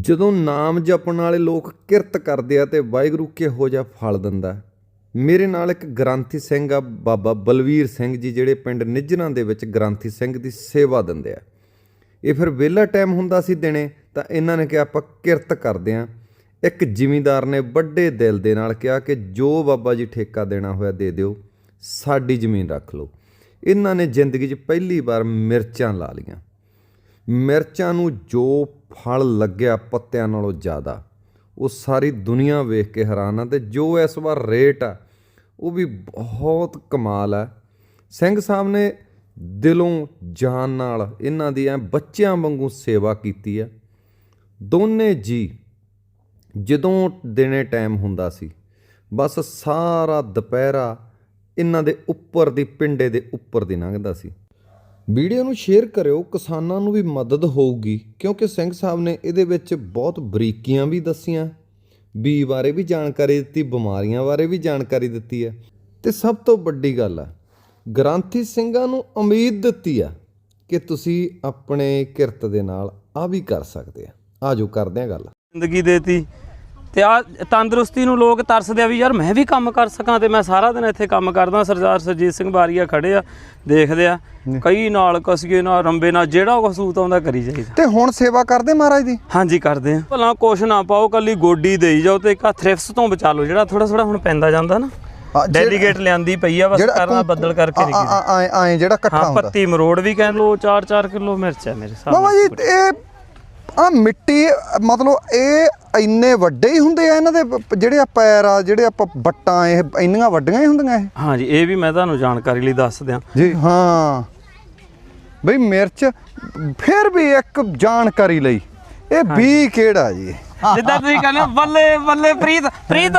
ਜਦੋਂ ਨਾਮ ਜਪਣ ਵਾਲੇ ਲੋਕ ਕਿਰਤ ਕਰਦੇ ਆ ਤੇ ਵਾਹਿਗੁਰੂ ਕਿਹੋ ਜਿਹਾ ਫਲ ਦਿੰਦਾ ਮੇਰੇ ਨਾਲ ਇੱਕ ਗ੍ਰੰਥੀ ਸਿੰਘ ਆ, ਬਾਬਾ ਬਲਵੀਰ ਸਿੰਘ ਜੀ, ਜਿਹੜੇ ਪਿੰਡ ਨਿੱਜਰਾਂ ਦੇ ਵਿੱਚ ਗ੍ਰੰਥੀ ਸਿੰਘ ਦੀ ਸੇਵਾ ਦਿੰਦੇ ਆ। ਇਹ ਫਿਰ ਵਿਹਲਾ ਟਾਈਮ ਹੁੰਦਾ ਸੀ ਦਿਨੇ, ਤਾਂ ਇਹਨਾਂ ਨੇ ਕਿਹਾ, ਆਪਾਂ ਕਿਰਤ ਕਰਦੇ ਆ। ਇੱਕ ਜ਼ਿਮੀਂਦਾਰ ਨੇ ਵੱਡੇ ਦਿਲ ਦੇ ਨਾਲ ਕਿਹਾ ਕਿ ਜੋ ਬਾਬਾ ਜੀ ਠੇਕਾ ਦੇਣਾ ਹੋਇਆ ਦੇ ਦਿਓ, ਸਾਡੀ ਜ਼ਮੀਨ ਰੱਖ ਲਓ। ਇਹਨਾਂ ਨੇ ਜ਼ਿੰਦਗੀ 'ਚ ਪਹਿਲੀ ਵਾਰ ਮਿਰਚਾਂ ਲਾ ਲੀਆਂ ਮਿਰਚਾਂ ਨੂੰ ਜੋ ਫਲ ਲੱਗਿਆ ਪੱਤਿਆਂ ਨਾਲੋਂ ਜ਼ਿਆਦਾ, ਉਹ ਸਾਰੀ ਦੁਨੀਆ ਵੇਖ ਕੇ ਹੈਰਾਨ ਆ ਤੇ ਜੋ ਇਸ ਵਾਰ ਰੇਟ ਆ, ਉਹ ਵੀ ਬਹੁਤ ਕਮਾਲ ਆ। ਸਿੰਘ ਸਾਹਿਬ ਨੇ ਦਿਲੋਂ ਜਾਨ ਨਾਲ ਇਹਨਾਂ ਦੀ ਐ ਬੱਚਿਆਂ ਵਾਂਗੂ ਸੇਵਾ ਕੀਤੀ ਆ। ਦੋਨੇ ਜੀ ਜਦੋਂ ਦਿਨੇ ਟਾਈਮ ਹੁੰਦਾ ਸੀ, ਬਸ ਸਾਰਾ ਦੁਪਹਿਰਾ ਇਹਨਾਂ ਦੇ ਉੱਪਰ ਦੀ, ਪਿੰਡੇ ਦੇ ਉੱਪਰ ਦੀ ਲੰਘਦਾ ਸੀ। ਵੀਡੀਓ ਨੂੰ ਸ਼ੇਅਰ ਕਰਿਓ, ਕਿਸਾਨਾਂ ਨੂੰ ਵੀ ਮਦਦ ਹੋਊਗੀ, ਕਿਉਂਕਿ ਸਿੰਘ ਸਾਹਿਬ ਨੇ ਇਹਦੇ ਵਿੱਚ ਬਹੁਤ ਬਰੀਕੀਆਂ ਵੀ ਦੱਸੀਆਂ ਬੀ ਬਾਰੇ ਵੀ ਜਾਣਕਾਰੀ ਦਿੱਤੀ, ਬਿਮਾਰੀਆਂ ਬਾਰੇ ਵੀ ਜਾਣਕਾਰੀ ਦਿੱਤੀ ਹੈ। ਤੇ ਸਭ ਤੋਂ ਵੱਡੀ ਗੱਲ ਆ, ਗ੍ਰਾਂਥੀ ਸਿੰਘਾਂ ਨੂੰ ਉਮੀਦ ਦਿੱਤੀ ਆ ਕਿ ਤੁਸੀਂ ਆਪਣੇ ਕਿਰਤ ਦੇ ਨਾਲ ਆ ਵੀ ਕਰ ਸਕਦੇ ਆ। ਆਜੋ ਕਰਦੇ ਆ ਗੱਲ। ਜ਼ਿੰਦਗੀ ਦੇਤੀ ਤੇ ਆ ਤੰਦਰੁਸਤੀ ਨੂੰ ਲੋਕ ਤਰਸਦੇ ਆ ਵੀ ਯਾਰ ਮੈਂ ਵੀ ਕੰਮ ਕਰ ਸਕਾਂ ਤੇ ਮੈਂ ਸਾਰਾ ਦਿਨ ਇੱਥੇ ਕੰਮ ਕਰਦਾ ਸਰਦਾਰ ਸਰਜੀਤ ਸਿੰਘ ਬਾਰੀਆ ਖੜੇ ਆ ਦੇਖਦੇ ਆ। ਕਈ ਨਾਲ ਕਸੀਏ ਨਾਲ ਰੰਬੇ ਨਾਲ ਜਿਹੜਾ ਕੁਛ ਸੂਤ ਆਉਂਦਾ ਕਰੀ ਜਾਈਦਾ। ਤੇ ਹੁਣ ਸੇਵਾ ਕਰਦੇ ਮਹਾਰਾਜ ਦੀ? ਹਾਂਜੀ ਕਰਦੇ ਆ। ਭਲਾ ਕੁਛ ਨਾ ਪਾਓ ਕੱਲੀ ਗੋਡੀ ਦੇਈ ਜਾਓ ਤੇ ਇੱਕ ਥ੍ਰਿਫਸ ਤੋਂ ਬਚਾ ਲਓ ਜਿਹੜਾ ਥੋੜਾ ਥੋੜਾ ਹੁਣ ਪੈਂਦਾ ਜਾਂਦਾ ਨਾ। ਡੈਲੀਗੇਟ ਲਿਆਂਦੀ ਪਈ ਆ ਬਸ ਕਰਨਾ ਬੱਦਲ ਕਰਕੇ ਨਹੀਂ ਕੀਤਾ ਆਏ ਆਏ ਜਿਹੜਾ ਇਕੱਠਾ ਹੁੰਦਾ। ਪੱਤੀ ਮਰੋੜ ਵੀ ਕਹਿ ਲਓ 4-4 ਕਿਲੋ ਮਿਰਚ ਹੈ ਮੇਰੇ ਹਿਸਾਬ ਬਾਬਾ ਜੀ ਇਹ ਆ ਮਿੱਟੀ ਮਤਲਬ ਇਹ ਇੰਨੇ ਵੱਡੇ ਹੀ ਹੁੰਦੇ ਆ ਇਹਨਾਂ ਦੇ ਪ- ਜਿਹੜੇ ਆ ਪੈਰ ਆ ਜਿਹੜੇ ਆਪਾਂ ਬੱਟਾਂ ਇਹ ਇੰਨੀਆਂ ਵੱਡੀਆਂ ਹੀ ਹੁੰਦੀਆਂ ਇਹ? ਹਾਂਜੀ ਇਹ ਵੀ ਮੈਂ ਤੁਹਾਨੂੰ ਜਾਣਕਾਰੀ ਲਈ ਦੱਸ ਦਿਆਂ। ਜੀ ਹਾਂ। ਬਈ ਮਿਰਚ ਫਿਰ ਵੀ ਇੱਕ ਜਾਣਕਾਰੀ ਲਈ। ਇਹ ਬੀ ਕਿਹੜਾ ਜੀ? ਜਿੱਦਾਂ ਤੁਸੀਂ ਕਹਿੰਦੇ ਹੋ, ਬੱਲੇ ਬੱਲੇ ਪ੍ਰੀਤ ਪ੍ਰੀਤ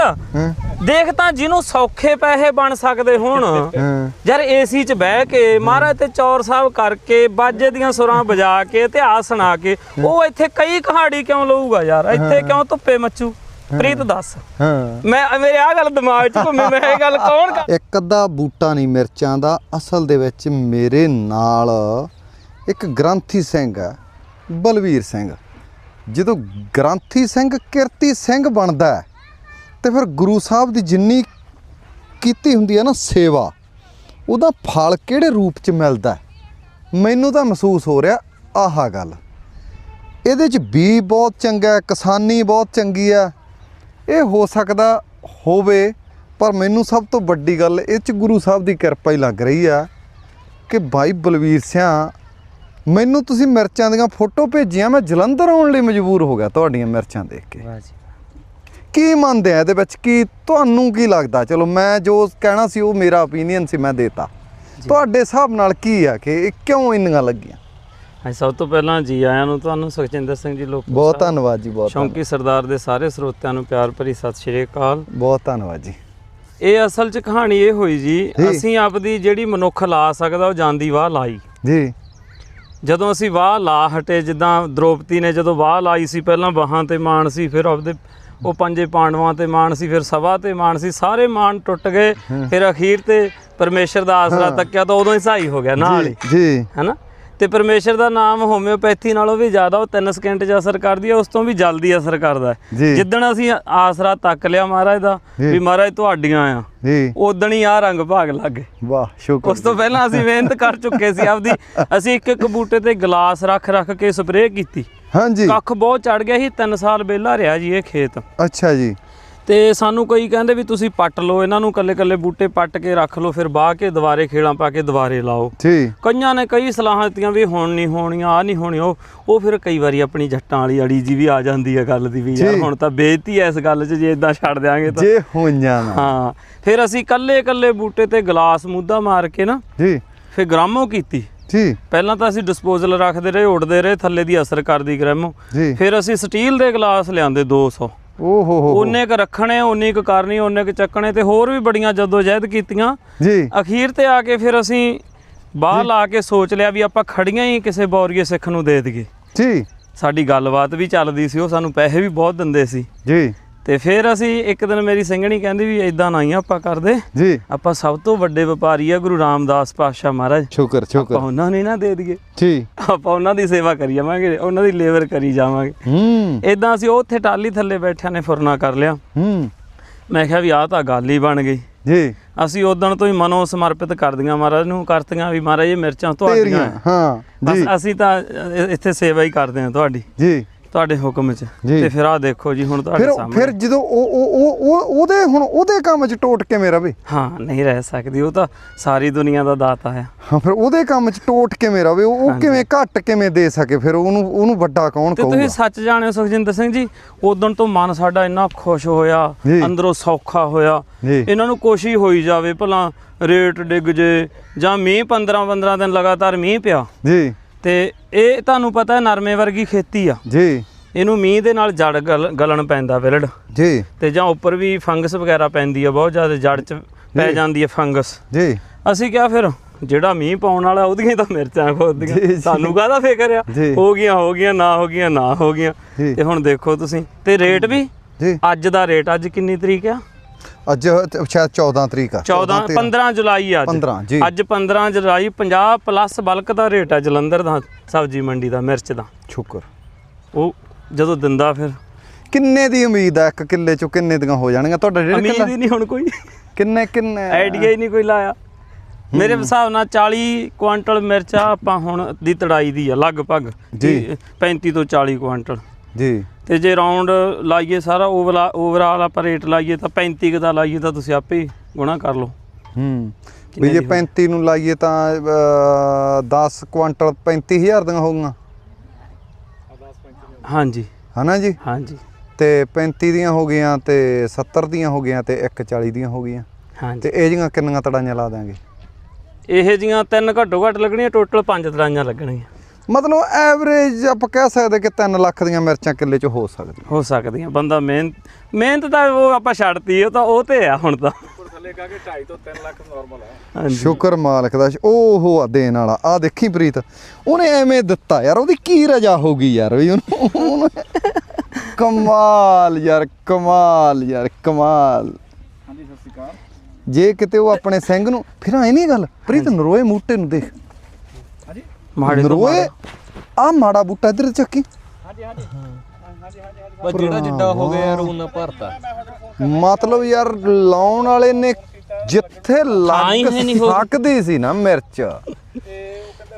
ਦੇਖ ਤਾਂ ਜਿਹਨੂੰ ਸੌਖੇ ਪੈਸੇ ਬਣ ਸਕਦੇ ਹੁਣ। ਹਾਂ। ਯਾਰ ਏਸੀ 'ਚ ਬਹਿ ਕੇ ਮਹਾਰਾਜ ਤੇ ਚੌਰ ਸਾਹਿਬ ਕਰਕੇ ਬਾਜੇ ਦੀਆਂ ਸੁਰਾਂ ਵਜਾ ਕੇ ਇਤਿਹਾਸ ਸੁਣਾ ਕੇ ਉਹ ਇੱਥੇ ਕਈ ਕਹਾੜੀ ਕਿਉਂ ਲਊਗਾ ਯਾਰ? ਇੱਥੇ ਕਿਉਂ ਧੁੱਪੇ ਮੱਚੂ? ਪ੍ਰੀਤ ਦੱਸ। ਹਾਂ। ਮੈਂ ਮੇਰੇ ਆ ਗੱਲ ਦਿਮਾਗ 'ਚ ਘੁੰਮੀ ਮੈਂ ਇਹ ਗੱਲ ਕੌਣ ਕਰ ਇੱਕ ਅੱਧਾ ਬੂਟਾ ਨਹੀਂ ਮਿਰਚਾਂ ਦਾ ਅਸਲ ਦੇ ਵਿੱਚ ਮੇਰੇ ਨਾਲ ਇੱਕ ਗ੍ਰੰਥੀ ਸਿੰਘ ਹੈ ਬਲਵੀਰ ਸਿੰਘ। ਜਦੋਂ ਗ੍ਰੰਥੀ ਸਿੰਘ, ਕਿਰਤੀ ਸਿੰਘ ਬਣਦਾ ਹੈ, ਤੇ ਫਿਰ ਗੁਰੂ ਸਾਹਿਬ ਦੀ ਜਿੰਨੀ ਕੀਤੀ ਹੁੰਦੀ ਹੈ ਨਾ ਸੇਵਾ, ਉਹਦਾ ਫਲ ਕਿਹੜੇ ਰੂਪ ਚ ਮਿਲਦਾ ਮੈਨੂੰ ਤਾਂ ਮਹਿਸੂਸ ਹੋ ਰਿਹਾ ਆਹਾ ਗੱਲ। ਇਹਦੇ ਚ ਬੀ ਬਹੁਤ ਚੰਗਾ ਕਿਸਾਨੀ ਬਹੁਤ ਚੰਗੀ ਹੈ। ਇਹ ਹੋ ਸਕਦਾ ਹੋਵੇ, ਪਰ ਮੈਨੂੰ ਸਭ ਤੋਂ ਵੱਡੀ ਗੱਲ, ਇਹ ਚ ਗੁਰੂ ਸਾਹਿਬ ਦੀ ਕਿਰਪਾ ਹੀ ਲੱਗ ਰਹੀ ਆ ਕਿ ਬਾਈ ਬਲਵੀਰ ਸਿਆ ਮੈਨੂੰ ਤੁਸੀਂ ਮਿਰਚਾਂ ਦੀਆਂ ਫੋਟੋ ਭੇਜੀਆਂ ਮੈਂ ਜਲੰਧਰ ਆਉਣ ਲਈ ਮਜਬੂਰ ਹੋ ਗਿਆ ਤੁਹਾਡੀਆਂ ਮਿਰਚਾਂ ਦੇਖ ਕੇ। ਕੀ ਮੰਨਦੇ ਆ ਇਹਦੇ ਵਿੱਚ? ਕੀ ਤੁਹਾਨੂੰ ਕੀ ਲੱਗਦਾ? ਚਲੋ ਮੈਂ ਜੋ ਕਹਿਣਾ ਸੀ ਉਹ ਮੇਰਾ opinion ਸੀ ਮੈਂ ਦੇਤਾ। ਤੁਹਾਡੇ ਹਿਸਾਬ ਨਾਲ ਕੀ ਆ ਕਿ ਇਹ ਕਿਉਂ ਇੰਨੀਆਂ ਲੱਗੀਆਂ? ਹਾਂਜੀ ਸਭ ਤੋਂ ਪਹਿਲਾਂ ਜੀ ਆਇਆਂ ਨੂੰ ਤੁਹਾਨੂੰ ਸੁਖਜਿੰਦਰ ਸਿੰਘ ਜੀ ਲੋਕ ਬਹੁਤ ਧੰਨਵਾਦ ਜੀ ਬਹੁਤ ਸ਼ੌਂਕੀ ਸਰਦਾਰ ਦੇ ਸਾਰੇ ਸਰੋਤਿਆਂ ਨੂੰ ਪਿਆਰ ਭਰੀ ਸਤਿ ਸ਼੍ਰੀ ਅਕਾਲ। ਧੰਨਵਾਦ, ਬਹੁਤ ਧੰਨਵਾਦ ਜੀ। ਇਹ ਅਸਲ 'ਚ ਕਹਾਣੀ ਇਹ ਹੋਈ ਜੀ ਜੀ। ਅਸੀਂ ਆਪਦੀ ਜਿਹੜੀ ਮਨੁੱਖ ਲਾ ਸਕਦਾ ਉਹ ਜਾਂਦੀ ਵਾਹ ਲਾਈ। ਜੀ। ਜਦੋਂ ਅਸੀਂ ਵਾਹ ਲਾ ਹਟੇ ਜਿੱਦਾਂ ਦ੍ਰੋਪਦੀ ਨੇ ਜਦੋਂ ਵਾਹ ਲਾਈ ਸੀ ਪਹਿਲਾਂ ਬਾਹਾਂ ਤੇ ਮਾਣ ਸੀ ਫਿਰ ਆਪਦੇ ਉਹ ਪੰਜੇ ਪਾਂਡਵਾਂ ਤੇ ਮਾਣ ਸੀ ਫਿਰ ਸਭਾ ਤੇ ਮਾਣ ਸੀ ਸਾਰੇ ਮਾਣ ਟੁੱਟ ਗਏ ਫਿਰ ਅਖੀਰ ਤੇ ਪਰਮੇਸ਼ਰ ਦਾ ਆਸਰਾ ਤੱਕਿਆ ਤਾਂ ਉਦੋਂ ਹੀ ਸਹਾਈ ਹੋ ਗਿਆ ਨਾਲ ਹੀ ਜੀ ਹੈਨਾ ਤੇ ਪਰਮੇਸ਼ਰ ਦਾ ਨਾਮ ਹੋਮਿਓਪੈਥੀ ਨਾਲੋਂ ਵੀ ਜ਼ਿਆਦਾ ਉਹ 3 ਸਕਿੰਟ 'ਚ ਅਸਰ ਕਰਦੀ ਹੈ ਉਸ ਤੋਂ ਵੀ ਜਲਦੀ ਅਸਰ ਕਰਦਾ ਹੈ। ਜਿੱਦਣ ਅਸੀਂ ਆਸਰਾ ਤੱਕ ਲਿਆ ਮਹਾਰਾਜ ਦਾ। ਵੀ ਮਹਾਰਾਜ ਤੁਹਾਡੀਆਂ ਆ ਜੀ। ਉਦਣ ਹੀ ਆ ਰੰਗ ਭਾਗ ਲੱਗ ਗਏ। ਵਾਹ ਸ਼ੁਕਰ ਉਸ ਤੋਂ ਪਹਿਲਾਂ ਅਸੀਂ ਮਿਹਨਤ ਕਰ ਚੁੱਕੇ ਸੀ ਆਪਦੀ। ਅਸੀਂ ਇੱਕ ਇੱਕ ਬੂਟੇ ਤੇ ਗਲਾਸ ਰੱਖ ਰੱਖ ਕੇ ਸਪਰੇਅ ਕੀਤੀ। ਹਾਂਜੀ। ਕੱਖ ਬਹੁਤ ਚੜ ਗਿਆ ਸੀ 3 ਸਾਲ ਵਿਹਲਾ ਰਿਹਾ ਜੀ ਇਹ ਖੇਤ। ਅੱਛਾ ਜੀ। ਤੇ ਸਾਨੂੰ ਕਈ ਕਹਿੰਦੇ ਵੀ ਤੁਸੀਂ ਪੱਟ ਲਓ ਇਹਨਾਂ ਨੂੰ ਕੱਲੇ ਕੱਲੇ ਬੂਟੇ ਪੱਟ ਕੇ ਰੱਖ ਲਓ ਫਿਰ ਬਾਹ ਕੇ ਦੁਬਾਰੇ ਖੇਲਾਂ ਪਾ ਕੇ ਦੁਬਾਰੇ ਲਾਓ। ਜੀ। ਕਈਆਂ ਨੇ ਕਈ ਸਲਾਹਾਂ ਦਿੱਤੀਆਂ ਵੀ ਹੁਣ ਨਹੀਂ ਹੋਣੀਆਂ ਆ ਨਹੀਂ ਹੋਣੀ ਉਹ ਉਹ ਫਿਰ ਕਈ ਵਾਰੀ ਆਪਣੀ ਜੱਟਾਂ ਵਾਲੀ ਅੜੀ ਜੀ ਵੀ ਆ ਜਾਂਦੀ ਹੈ ਗੱਲ ਦੀ ਵੀ ਯਾਰ। ਹੁਣ ਤਾਂ ਬੇਇੱਜ਼ਤੀ ਐ ਇਸ ਗੱਲ 'ਚ ਜੇ ਇਦਾਂ ਛੱਡ ਦਿਆਂਗੇ ਤਾਂ। ਜੇ ਹੋਈਆਂ ਨਾ। ਹਾਂ ਫਿਰ ਅਸੀਂ ਕੱਲੇ ਕੱਲੇ ਬੂਟੇ ਤੇ ਗਲਾਸ ਮੁੱਦਾ ਮਾਰ ਕੇ ਨਾ ਜੀ। ਫਿਰ ਗ੍ਰਾਮੋ ਕੀਤੀ। ਜੀ। ਪਹਿਲਾਂ ਤਾਂ ਅਸੀਂ ਡਿਸਪੋਜ਼ਲ ਰੱਖਦੇ ਰਹੇ ਉੱਡਦੇ ਰਹੇ ਥੱਲੇ ਦੀ ਅਸਰ ਕਰਦੀ ਗ੍ਰਾਮੋ। ਫਿਰ ਅਸੀਂ ਸਟੀਲ ਦੇ ਗਲਾਸ ਲਿਆਂਦੇ 200 ਓ ਹੋ ਹੋ। ਉਹਨੇ ਕ ਰੱਖਣੇ ਉਹਨੇ ਕ ਕਰਨੀ ਉਹਨੇ ਕ ਚੱਕਣੇ ਤੇ ਹੋਰ ਵੀ ਬੜੀਆਂ ਜਦੋਜਹਿਦ ਕੀਤੀਆਂ। ਜੀ। ਅਖੀਰ ਤੇ ਆ ਕੇ ਫਿਰ ਅਸੀਂ ਬਾਹ ਲਾ ਕੇ ਸੋਚ ਲਿਆ ਵੀ ਆਪਾਂ ਖੜੀਆਂ ਹੀ ਕਿਸੇ ਬੌਰੀਏ ਸਿੱਖ ਨੂੰ ਦੇ ਦਈਏ। ਜੀ। ਸਾਡੀ ਗੱਲਬਾਤ ਵੀ ਚੱਲਦੀ ਸੀ ਉਹ ਸਾਨੂੰ ਪੈਸੇ ਵੀ ਬਹੁਤ ਦਿੰਦੇ ਸੀ। ਜੀ। ਤੇ ਫਿਰ ਅਸੀਂ ਇੱਕ ਦਿਨ ਮੇਰੀ ਸਿੰਘਣੀ ਕਹਿੰਦੀ ਵੀ ਇਦਾਂ ਨਾ ਹੀ ਆਪਾਂ ਕਰਦੇ। ਜੀ। ਆਪਾਂ ਸਭ ਤੋਂ ਵੱਡੇ ਵਪਾਰੀ ਆ ਗੁਰੂ ਰਾਮਦਾਸ ਪਾਤਸ਼ਾਹ ਮਹਾਰਾਜ। ਸ਼ੁਕਰ ਆਪਾਂ ਸ਼ੁਕਰ। ਉਹਨਾਂ ਨੂੰ ਹੀ ਨਾ ਦੇ ਦਈਏ। ਜੀ। ਆਪਾਂ ਉਹਨਾਂ ਦੀ ਸੇਵਾ ਕਰੀ ਜਾਵਾਂਗੇ ਉਹਨਾਂ ਦੀ ਲੇਬਰ ਕਰੀ ਜਾਵਾਂਗੇ। ਹੂੰ। ਇਦਾਂ ਅਸੀਂ ਉੱਥੇ ਟਾਲੀ ਥੱਲੇ ਬੈਠਿਆਂ ਨੇ ਫੁਰਨਾ ਕਰ ਲਿਆ। ਹੂੰ। ਮੈਂ ਕਿਹਾ ਵੀ ਆਹ ਤਾਂ ਗੱਲ ਹੀ ਬਣ ਗਈ। ਜੀ। ਅਸੀਂ ਉਦੋਂ ਤੋਂ ਹੀ ਮਨੋ ਸਮਰਪਿਤ ਕਰਦੀਆਂ ਮਹਾਰਾਜ ਨੂੰ ਕਰਤੀਆਂ ਵੀ ਮਹਾਰਾਜ ਇਹ ਮਿਰਚਾਂ ਤੁਹਾਡੀਆਂ ਤੇਰੀਆਂ ਹੈ। ਹਾਂ ਬਸ ਜੀ। ਅਸੀਂ ਤਾਂ ਇੱਥੇ ਸੇਵਾ ਹੀ ਕਰਦੇ ਹਾਂ ਤੁਹਾਡੀ। ਜੀ। ਤੁਹਾਡੇ ਹੁਕਮ 'ਚ। ਜੀ। ਤੇ ਫਿਰ ਆਹ ਦੇਖੋ ਜੀ ਹੁਣ ਤੁਹਾਡੇ ਫਿਰ ਸਾਹਮਣੇ। ਫਿਰ ਜਦੋਂ ਉਹ ਉਹ ਉਹ ਉਹ- ਉਹਦੇ ਹੁਣ ਉਹਦੇ ਕੰਮ 'ਚ ਟੋਟ ਕਿਵੇਂ ਰਵੇ? ਹਾਂ ਨਹੀਂ ਰਹਿ ਸਕਦੀ। ਉਹ ਤਾਂ ਸਾਰੀ ਦੁਨੀਆ ਦਾ ਦਾਤਾ ਹੈ। ਹਾਂ ਫਿਰ ਉਹਦੇ ਕੰਮ 'ਚ ਟੋਟ ਕਿਵੇਂ ਰਵੇ? ਉਹ ਉਹ ਕਿਵੇਂ ਘੱਟ ਕਿਵੇਂ ਦੇ ਸਕੇ? ਫਿਰ ਉਹਨੂੰ ਉਹਨੂੰ ਵੱਡਾ ਕੌਣ ਤੇ ਕਹੂਗਾ? ਤੁਸੀਂ ਸੱਚ ਜਾਣਿਓ ਸੁਖਜਿੰਦਰ ਸਿੰਘ ਜੀ ਉਦੋਂ ਤੋਂ ਮਨ ਸਾਡਾ ਇੰਨਾ ਖੁਸ਼ ਹੋਇਆ ਜੀ। ਅੰਦਰੋਂ ਸੌਖਾ ਹੋਇਆ। ਜੀ। ਇਹਨਾਂ ਨੂੰ ਹੀ ਹੋਈ ਜਾਵੇ ਭਲਾ ਰੇਟ ਡਿੱਗ ਜੇ ਜਾਂ ਮੀਂਹ 15 15 ਦਿਨ ਲਗਾਤਾਰ ਮੀਂਹ ਪਿਆ। ਜੀ। ਤੇ ਇਹ ਤੁਹਾਨੂੰ ਪਤਾ ਨਰਮੇ ਵਰਗੀ ਖੇਤੀ ਆ। ਜੀ। ਇਹਨੂੰ ਮੀਂਹ ਦੇ ਨਾਲ ਜੜ ਗਲ- ਗਲਣ ਪੈਂਦਾ ਵਿਲੜ ਜੀ। ਤੇ ਜਾਂ ਉੱਪਰ ਵੀ ਫੰਗਸ ਵਗੈਰਾ ਪੈਂਦੀ ਆ ਬਹੁਤ ਜ਼ਿਆਦਾ ਜੜ 'ਚ ਪੈ ਜਾਂਦੀ ਹੈ ਫੰਗਸ। ਜੀ। ਅਸੀਂ ਕਿਹਾ ਫਿਰ ਜਿਹੜਾ ਮੀਂਹ ਪਾਉਣ ਵਾਲਾ ਉਹਦੀਆਂ ਤਾਂ ਮਿਰਚਾਂ ਖੋਦੀਆਂ। ਸਾਨੂੰ ਕਾਹਦਾ ਫਿਕਰ ਆ। ਹੋ ਗਈਆਂ ਹੋ ਗਈਆਂ ਨਾ ਹੋ ਗਈਆਂ ਨਾ ਹੋ ਗਈਆਂ। ਤੇ ਹੁਣ ਦੇਖੋ ਤੁਸੀਂ। ਤੇ ਰੇਟ ਵੀ? ਜੀ। ਅੱਜ ਦਾ ਰੇਟ ਅੱਜ ਕਿੰਨੀ ਤਰੀਕ ਆ? ਅੱਜ ਸ਼ਾਇਦ 14 ਤਰੀਕ ਆ। 14 13 15 ਜੁਲਾਈ ਆ ਅੱਜ। 15 ਜੀ। ਅੱਜ 15 ਜੁਲਾਈ 50 ਪਲੱਸ ਬਲਕ ਦਾ ਰੇਟ ਆ ਜਲੰਧਰ ਦਾ ਸਬਜ਼ੀ ਮੰਡੀ ਦਾ ਮਿਰਚ ਦਾ। ਸ਼ੁਕਰ। ਉਹ ਜਦੋਂ ਦਿੰਦਾ ਫਿਰ। ਕਿੰਨੇ ਦੀ ਉਮੀਦ ਆ? ਇੱਕ ਕਿੱਲੇ ਚੋਂ ਕਿੰਨੇ ਦੀਆਂ ਹੋ ਜਾਣਗੀਆਂ? ਤੁਹਾਡਾ ਡੇਢ ਉਮੀਦ ਕਿੱਲਾ ਹੀ ਨਹੀਂ ਹੁਣ ਕੋਈ। ਕਿੰਨੇ ਕਿੰਨੇ ਆਈਡੀਆ ਹੀ ਨਹੀਂ ਕੋਈ ਲਾਇਆ। ਮੇਰੇ ਹਿਸਾਬ ਨਾਲ 40 ਕੁਆਂਟਲ ਮਿਰਚਾ ਆਪਾਂ ਹੁਣ ਦੀ ਤੜਾਈ ਦੀ ਆ ਲਗਭਗ। ਜੀ। 35 ਤੋਂ 40 ਕੁਆਂਟਲ। ਜੀ। ਤੇ ਜੇ ਰਾਉਂਡ ਲਾਈਏ ਸਾਰਾ ਓਵਲਾ ਓਵਰਆਲ ਆਪਾਂ ਰੇਟ ਲਾਈਏ ਤਾਂ 35 ਕੁ ਦਾ ਲਾਈਏ ਤਾਂ ਤੁਸੀਂ ਆਪੇ ਗੁਣਾ ਕਰ ਲਓ। ਹੂੰ। ਵੀ ਜੇ ਦੀ 35 ਨੂੰ ਲਾਈਏ ਤਾਂ ਅਹ, 10 ਕੁਆਂਟਲ 35000 ਦੀਆਂ ਹੋਊਗੀਆਂ। ਹਾਂਜੀ। ਹਨਾ ਜੀ? ਹਾਂਜੀ। ਤੇ 35 ਦੀਆਂ ਹੋ ਗਈਆਂ ਤੇ 70 ਦੀਆਂ ਹੋ ਗਈਆਂ ਤੇ 140 ਦੀਆਂ ਹੋ ਗਈਆਂ। ਹਾਂਜੀ। ਤੇ ਇਹ ਜੀਆਂ ਕਿੰਨੀਆਂ ਤੜਾਈਆਂ ਲਾ ਦਾਂਗੇ ਇਹ ਜੀਆਂ ਤਿੰਨ ਘੱਟੋ ਘੱਟ ਲੱਗਣੀਆਂ ਟੋਟਲ ਪੰਜ ਤੜਾਈਆਂ ਲੱਗਣਗੀਆਂ। ਮਤਲਬ ਐਵਰੇਜ ਆਪਾਂ ਕਹਿ ਸਕਦੇ ਕਿ 3 ਲੱਖ ਦੀਆਂ ਮਿਰਚਾਂ ਕਿੱਲੇ 'ਚ ਹੋ ਸਕਦੀਆਂ। ਹੋ ਸਕਦੀਆਂ ਬੰਦਾ ਮਿਹਨਤ ਮਿਹਨਤ ਤਾਂ ਉਹ ਆਪਾਂ ਛੱਡਤੀ ਉਹ ਤਾਂ ਉਹ ਤੇ ਆ ਹੁਣ ਤਾਂ। ਥੱਲੇ ਕਾ ਕੇ 2.5 ਤੋਂ 3 ਲੱਖ ਨਾਰਮਲ ਆ। ਹਾਂਜੀ। ਸ਼ੁਕਰ ਮਾਲਕ ਦਾ ਓਹੋ ਆ ਦੇਣ ਵਾਲਾ। ਆ ਦੇਖੀ ਪ੍ਰੀਤ ਉਹਨੇ ਐਵੇਂ ਦਿੱਤਾ ਯਾਰ ਉਹਦੀ ਕੀ ਰਜਾ ਹੋਗੀ ਯਾਰ ਵੀ ਉਹਨੂੰ ਉਹਨੂੰ- ਕਮਾਲ ਯਾਰ ਕਮਾਲ ਯਾਰ ਕਮਾਲ। ਹਾਂਜੀ ਸਤਿ ਸ਼੍ਰੀ ਅਕਾਲ। ਜੇ ਕਿਤੇ ਉਹ ਆਪਣੇ ਸਿੰਘ ਨੂੰ ਫਿਰ ਐ ਨਹੀਂ ਗੱਲ? ਪ੍ਰੀਤ ਨਰੋਏ ਮੂਟੇ ਨੂੰ ਦੇਖ। ਮਾੜੇ ਤੋਂ ਨਰੋਏ ਆ ਮਾੜਾ ਬੂਟਾ ਇੱਧਰ ਚੱਕੀ। ਪਰ ਜਿਹੜਾ ਜਿੱਡਾ ਹੋ ਗਿਆ ਯਾਰ ਉਹਨਾਂ ਭਰਤਾ। ਮਤਲਬ ਯਾਰ ਲਾਉਣ ਵਾਲੇ ਨੇ ਜਿੱਥੇ ਲੱਗ। ਸਕਦੀ ਸੀ ਨਾ ਮਿਰਚ।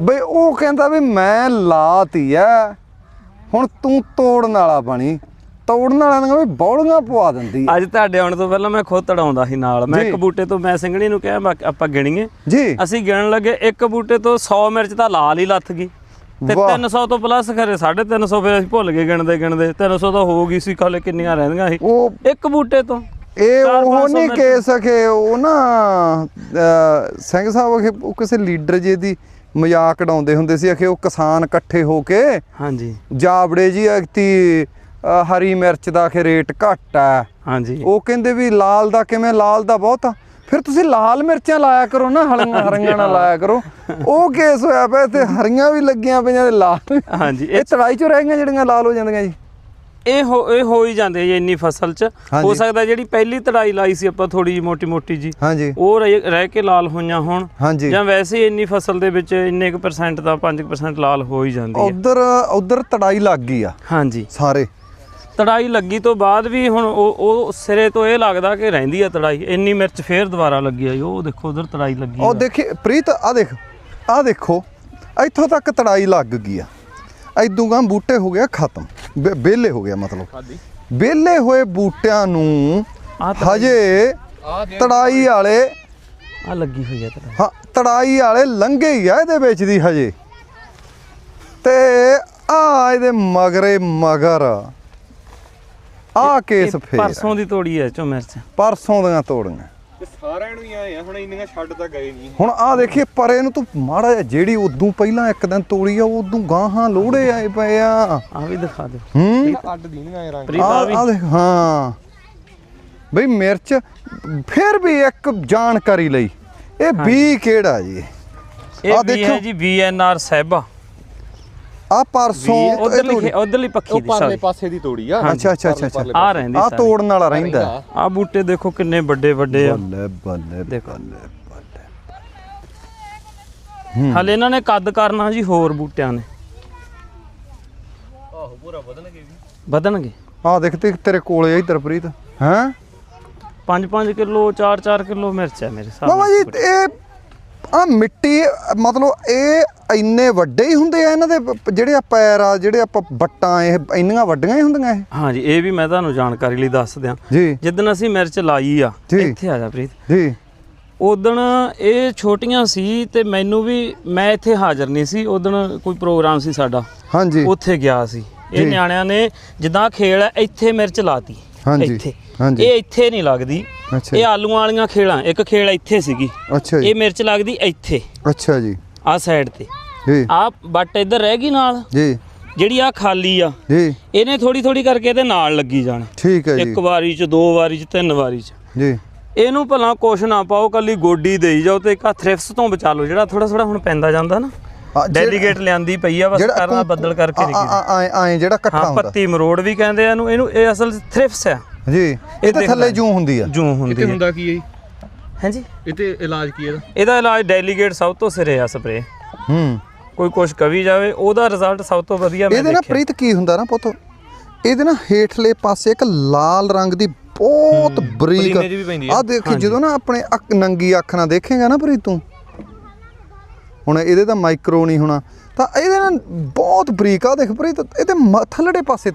ਬਈ ਉਹ ਕਹਿੰਦਾ ਵੀ ਮੈਂ ਲਾਤੀ ਐ ਹੁਣ ਤੂੰ ਤੋੜਨ ਵਾਲਾ ਬਣੀ। ਤੋੜਨ ਵਾਲਾ ਨੇ ਵੀ ਬੌਲੀਆਂ ਪਵਾ ਦਿੰਦੀ। ਅੱਜ ਤੁਹਾਡੇ ਆਉਣ ਤੋਂ ਪਹਿਲਾਂ ਮੈਂ ਖੁਦ ਤੜਾਉਂਦਾ ਸੀ ਨਾਲ ਮੈਂ। ਇੱਕ ਬੂਟੇ ਤੋਂ ਮੈਂ ਸਿੰਘਣੀ ਨੂੰ ਕਿਹਾ ਕਿ ਆਪਾਂ ਗਿਣੀਏ ਜੀ ਅਸੀਂ ਗਿਣਨ ਲੱਗੇ ਇੱਕ ਬੂਟੇ ਤੋਂ 100 ਮਿਰਚ ਤਾਂ ਲਾਲ ਹੀ ਲੱਥ ਗਈ ਤੇ ਵਾਹ। 300 ਤੋਂ ਪਲੱਸ ਖਰੇ 350 ਫਿਰ ਅਸੀਂ ਭੁੱਲ ਗਏ ਗਿਣਦੇ ਗਿਣਦੇ 300 ਤਾਂ ਹੋ ਗਈ ਸੀ ਕਾਲੇ ਕਿੰਨੀਆਂ ਰਹਿੰਦੀਆਂ ਸੀ ਉਹ ਇੱਕ ਬੂਟੇ ਤੋਂ ਇਹ ਉਹ ਨਹੀਂ। ਕਹਿ ਸਕੇ ਉਹ ਨਾ ਸਿੰਘ ਸਾਹਿਬ ਉਹ ਕਿਸੇ ਲੀਡਰ ਜੇ ਦੀ ਮਜ਼ਾਕ ਉਡਾਉਂਦੇ ਹੁੰਦੇ ਸੀ ਅਖੇ ਉਹ ਕਿਸਾਨ ਇਕੱਠੇ ਹੋ ਕੇ ਹਾਂਜੀ ਜਾਬੜੇ ਜੀ ਅਗਤੀ ਹਰੀ ਮਿਰਚ ਦਾ ਕਿ ਰੇਟ ਘੱਟ ਆ ਹਾਂਜੀ। ਉਹ ਕਹਿੰਦੇ ਵੀ ਲਾਲ ਦਾ ਕਿਵੇਂ ਲਾਲ ਦਾ ਬਹੁਤ ਆ। ਫਿਰ ਤੁਸੀਂ ਲਾਲ ਮਿਰਚਾਂ ਲਾਇਆ ਕਰੋ ਨਾ ਹਲੀਆਂ ਹਰੀਆਂ ਨਾ ਲਾਇਆ ਕਰੋ। ਉਹ ਕੇਸ ਹੋਇਆ ਪਿਆ ਤੇ ਹਰੀਆਂ ਵੀ ਲੱਗੀਆਂ ਪਈਆਂ ਤੇ ਲਾਲ ਹਾਂਜੀ ਇਹ ਤੜਾਈ ਚ ਰਹਿ ਗਈਆਂ ਜਿਹੜੀਆਂ ਲਾਲ ਹੋ ਜਾਂਦੀਆਂ ਜੀ। ਇਹ ਹੋ ਇਹ ਹੋ ਹੀ ਜਾਂਦੇ ਜੀ ਇੰਨੀ ਫਸਲ 'ਚ। ਹੋ ਸਕਦਾ ਜਿਹੜੀ ਪਹਿਲੀ ਤੜਾਈ ਲਾਈ ਸੀ ਆਪਾਂ ਥੋੜੀ ਜਿਹੀ ਮੋਟੀ ਮੋਟੀ ਜੀ। ਹਾਂਜੀ। ਉਹ ਰਹਿ ਕੇ ਲਾਲ ਹੋਈਆਂ ਹੋਣ। ਜਾਂ ਵੈਸੇ ਇੰਨੀ ਫਸਲ ਦੇ ਵਿੱਚ ਇੰਨੇ ਕੁ ਪਰਸੈਂਟ ਤਾਂ 5% ਲਾਲ ਹੋ ਹੀ ਜਾਂਦੀ ਹੈ ਉਧਰ ਉਧਰ ਤੜਾਈ ਲੱਗ ਗਈ ਆ। ਹਾਂਜੀ। ਸਾਰੇ। ਤੜਾਈ ਲੱਗੀ ਤੋਂ ਬਾਅਦ ਵੀ ਹੁਣ ਉਹ ਉਹ ਸਿਰੇ ਤੋਂ ਇਹ ਲੱਗਦਾ ਕਿ ਰਹਿੰਦੀ ਆ ਤੜਾਈ। ਇੰਨੀ ਮਿਰਚ ਫੇਰ ਦੁਬਾਰਾ ਲੱਗੀ ਆ ਜੀ, ਉਹ ਦੇਖੋ ਉਧਰ ਤੜਾਈ ਲੱਗੀ ਉਹ ਦੇਖੀ ਪ੍ਰੀਤ ਆ ਦੇਖ ਆ ਦੇਖੋ ਇੱਥੋਂ ਤੱਕ ਤੜਾਈ ਲੱਗ ਗਈ ਆ। ਐਦੂ ਗਾਂ ਬੂਟੇ ਹੋ ਗਿਆ ਖਤਮ। ਬੇਲੇ ਹੋ ਗਿਆ ਮਤਲਬ। ਬੇਲੇ ਹੋਏ ਬੂਟਿਆਂ ਨੂੰ ਹਜੇ ਤੜਾਈ ਵਾਲੇ ਆ ਲੱਗੀ ਹੋਈ ਆ ਤੜਾਈ। ਹਾਂ ਤੜਾਈ ਵਾਲੇ ਲੰਘੇ ਹੀ ਆ ਇਹਦੇ ਵਿੱਚ ਦੀ ਹਜੇ। ਤੇ ਆ ਇਹਦੇ ਮਗਰੇ ਮਗਰ ਆ ਕੇਸ ਫੇਰ ਪਰਸੋਂ ਦੀ ਤੋੜੀ ਐ ਚੋ ਮਿਰਚ। ਪਰਸੋਂ ਦੀਆਂ ਤੋੜੀਆਂ। ਤੇ ਸਾਰਿਆਂ ਨੂੰ ਹੀ ਆਏ ਆ ਹੁਣ ਇੰਨੀਆਂ ਛੱਡ ਤਾਂ ਗਏ ਨਹੀਂ। ਹੁਣ ਆ ਦੇਖੀ ਪਰੇ ਨੂੰ ਤੂੰ ਮਾੜਾ ਜਿਹਾ ਜਿਹੜੀ ਉਦੋਂ ਪਹਿਲਾਂ ਇੱਕ ਦਿਨ ਤੋੜੀ ਆ ਉਦੋਂ ਗਾਹਾਂ ਲੋੜੇ ਆਏ ਪਏ ਆ। ਆ ਵੀ ਦਿਖਾ ਦਿਓ। ਹੂੰ? ਅੱਡ ਦੀਆਂ ਇਹ ਰੰਗ। ਆ ਆ ਆ ਦੇਖ ਹਾਂ। ਬਈ ਮਿਰਚ ਫਿਰ ਵੀ ਇੱਕ ਜਾਣਕਾਰੀ ਲਈ। ਇਹ ਬੀ ਕਿਹੜਾ ਜੀ? ਵੀ ਦੇਖੋ। ਜੀ ਵੀਐਨਆਰ ਸਹਿਬਾ। ਆ ਪਰਸੋਂ ਇਹ ਉਧਰਲੀ ਤੋੜੀ- ਉਧਰਲੀ ਪੱਖੀ ਦੀ ਪਰਲੇ ਸਾਰੀ ਪਾਸੇ ਦੀ ਤੋੜੀ ਆ। ਅੱਛਾ ਅੱਛਾ ਅੱਛਾ ਆ ਰਹਿੰਦੀ ਆ ਸਾਰੀ। ਤੋੜਨ ਵਾਲਾ ਰਹਿੰਦਾ। ਆ। ਬੂਟੇ ਦੇਖੋ ਕਿੰਨੇ ਵੱਡੇ ਵੱਡੇ ਆ। ਬੱਲੇ ਬੱਲੇ ਦੇਖੋ। ਬੱਲੇ ਹਲੇ ਇਹਨਾਂ ਨੇ ਕੱਦ ਕਰਨਾ ਜੀ ਹੋਰ ਬੂਟਿਆਂ ਨੇ। ਆਹੋ ਪੂਰਾ ਵਧਣਗੇ ਵੀ ਵਧਣਗੇ? ਆ ਦੇਖ ਤੇ ਤੇਰੇ ਕੋਲੇ ਆ ਇਧਰ ਪ੍ਰੀਤ। ਹੈ? 5-5 ਕਿਲੋ 4-4 ਕਿਲੋ ਮਿਰਚ ਹੈ ਮੇਰੇ ਬਾਬਾ ਸਾਹਮਣੇ ਜੀ ਇਹ ਆ ਮਿੱਟੀ ਮਤਲਬ ਇਹ ਇੰਨੇ ਵੱਡੇ ਹੀ ਹੁੰਦੇ ਆ ਇਹਨਾਂ ਦੇ ਪ- ਜਿਹੜੇ ਆ ਪੈਰ ਆ ਜਿਹੜੇ ਆਪਾਂ ਬੱਟਾਂ ਇਹ ਇੰਨੀਆਂ ਵੱਡੀਆਂ ਹੀ ਹੁੰਦੀਆਂ ਇਹ? ਹਾਂਜੀ ਇਹ ਵੀ ਮੈਂ ਤੁਹਾਨੂੰ ਜਾਣਕਾਰੀ ਲਈ ਦੱਸ ਦਿਆਂ। ਜੀ। ਜਿੱਦਣ ਅਸੀਂ ਮਿਰਚ ਲਾਈ ਆ ਜੀ। ਇੱਥੇ ਆ ਜਾ ਪ੍ਰੀਤ। ਜੀ। ਉਦਣ ਇਹ ਛੋਟੀਆਂ ਸੀ ਤੇ ਮੈਨੂੰ ਵੀ ਮੈਂ ਇੱਥੇ ਹਾਜ਼ਰ ਨਹੀਂ ਸੀ। ਉਦਣ ਕੋਈ ਪ੍ਰੋਗਰਾਮ ਸੀ ਸਾਡਾ। ਹਾਂਜੀ। ਉੱਥੇ ਗਿਆ ਸੀ। ਜੀ। ਇਹ ਨਿਆਣਿਆਂ ਨੇ ਜਿੱਦਾਂ ਖੇਲ ਹੈ ਇੱਥੇ ਮਿਰਚ ਲਾਤੀ। ਹਾਂਜੀ, ਇੱਥੇ। ਹਾਂਜੀ। ਇਹ ਇੱਥੇ ਨਹੀਂ ਲੱਗਦੀ। ਅੱਛਾ। ਇਹ ਆਲੂਆਂ ਵਾਲੀਆਂ ਖੇਲਾਂ ਇੱਕ ਖੇਲ ਇੱਥੇ ਸੀਗੀ। ਅੱਛਾ ਜੀ। ਇਹ ਮਿਰਚ ਲੱਗਦੀ ਇੱਥੇ। ਅੱਛਾ ਜੀ। ਆਹ ਸਾਈਡ ਤੇ। ਜੀ। ਆਹ ਬੱਟ ਇੱਧਰ ਰਹਿ ਗਈ ਨਾਲ? ਜੀ। ਜਿਹੜੀ ਆ ਖਾਲੀ ਆ। ਜੀ। ਇਹਨੇ ਥੋੜੀ ਥੋੜੀ ਕਰਕੇ ਇਹਦੇ ਨਾਲ ਲੱਗੀ ਜਾਣਾ। ਠੀਕ ਹੈ ਜੀ। ਇੱਕ ਵਾਰੀ ਚ ਦੋ ਵਾਰੀ ਚ ਤਿੰਨ ਵਾਰੀ ਚ। ਜੀ। ਇਹਨੂੰ ਭਲਾ ਕੁਛ ਨਾ ਪਾਓ ਕੱਲੀ ਗੋਡੀ ਦੇਈ ਜਾਓ ਤੇ ਇੱਕ ਆ ਥ੍ਰਿਫਸ ਤੋਂ ਬਚਾ ਲਓ ਜਿਹੜਾ ਥੋੜਾ ਥੋੜਾ ਹੁਣ ਪੈਂਦਾ ਜਾਂਦਾ ਨਾ। ਆ, ਡੈਲੀਗੇਟ ਲਿਆਂਦੀ ਪਈ ਆ ਬਸ ਕਰਨਾ ਬੱਦਲ ਕਰਕੇ ਆ- ਆ- ਆ- ਆਏਂ- ਜਿਹੜਾ ਇਕੱਠਾ ਹੁੰਦਾ। ਪੱਤੀ ਮਰੋੜ ਵੀ ਕਹਿੰਦੇ ਆ ਇਹਨੂੰ ਇਹਨੂੰ ਇਹ ਅਸਲ ਥ੍ਰਿਫਸ ਆ। ਜੀ। ਇਹ ਤੇ ਥੱਲੇ। ਜੂੰ ਹੁੰਦੀ ਆ। ਜੂ ਹੁੰਦੀ ਹੈ ਹੁੰਦਾ ਕੀ ਹੈ ਹਾਂਜੀ। ਇੱਥੇ ਇਲਾਜ ਕੀ ਇਹਦਾ? ਇਹਦਾ ਇਲਾਜ ਡੈਲੀਗੇਟ ਸਭ ਤੋਂ ਸਿਰੇ ਆ ਸਪਰੇ ਹੂੰ। ਕੋਈ ਕੁਛ ਕਵੀ ਜਾਵੇ ਉਹਦਾ ਰਿਜ਼ਲਟ ਸਭ ਤੋਂ ਵਧੀਆ ਮੈਂ ਇਹਦੇ ਨਾਲ ਦੇਖਿਆ। ਪ੍ਰੀਤ ਕੀ ਹੁੰਦਾ ਨਾ ਪੁੱਤ? ਇਹਦੇ ਨਾਲ ਹੇਠਲੇ ਪਾਸੇ ਇੱਕ ਲਾਲ ਰੰਗ ਦੀ ਬਹੁਤ ਬਰੀਕ ਵੀ ਪੈਂਦੀ ਆ। ਆ ਦੇਖ ਜਦੋਂ ਨਾ ਆਪਣੇ ਅੱਖ ਨੰਗੀ ਅੱਖ ਨਾਲ ਦੇਖੇਗਾ ਨਾ ਪ੍ਰੀਤ ਤੂੰ। ਹੁਣ ਇਹਦੇ ਤਾਂ ਮਾਈਕਰੋ ਨਹੀਂ ਹੋਣਾ। ਤਾਂ ਇਹਦੇ ਨਾਲ ਬਹੁਤ ਬਰੀਕ ਆ ਦੇਖ ਪ੍ਰੀਤ ਇਹਦੇ ਥੱਲੜੇ ਪਾਸੇ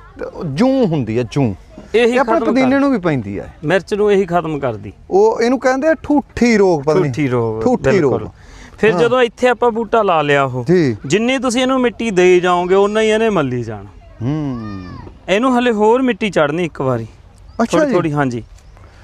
ਜੂੰ ਹੁੰਦੀ ਆ ਜੂੰ। ਇਹੀ ਆਪਣੇ ਪਦੀਨੇ ਨੂੰ ਵੀ ਪੈਂਦੀ ਆ। ਮਿਰਚ ਨੂੰ ਇਹੀ ਖਤਮ ਕਰਦੀ। ਉਹ ਇਹਨੂੰ ਕਹਿੰਦੇ ਆ ਠੂਠੀ ਰੋਗ ਪਤਾ ਨਹੀਂ। ਠੂਠੀ ਰੋਗ ਠੂਠੀ ਰੋਗ। ਫਿਰ ਜਦੋਂ ਇੱਥੇ ਆਪਾਂ ਬੂਟਾ ਲਾ ਲਿਆ ਉਹ ਜਿੰਨੀ ਤੁਸੀਂ ਇਹਨੂੰ ਮਿੱਟੀ ਦੇਈ ਜਾਓਗੇ ਉਨਾ ਹੀ ਇਹਨੇ ਮੱਲੀ ਜਾਣਾ। ਹੂੰ। ਇਹਨੂੰ ਹਲੇ ਹੋਰ ਮਿੱਟੀ ਚੜਨੀ ਇੱਕ ਵਾਰੀ। ਅੱਛਾ ਥੋੜੀ ਥੋੜੀ ਹਾਂਜੀ।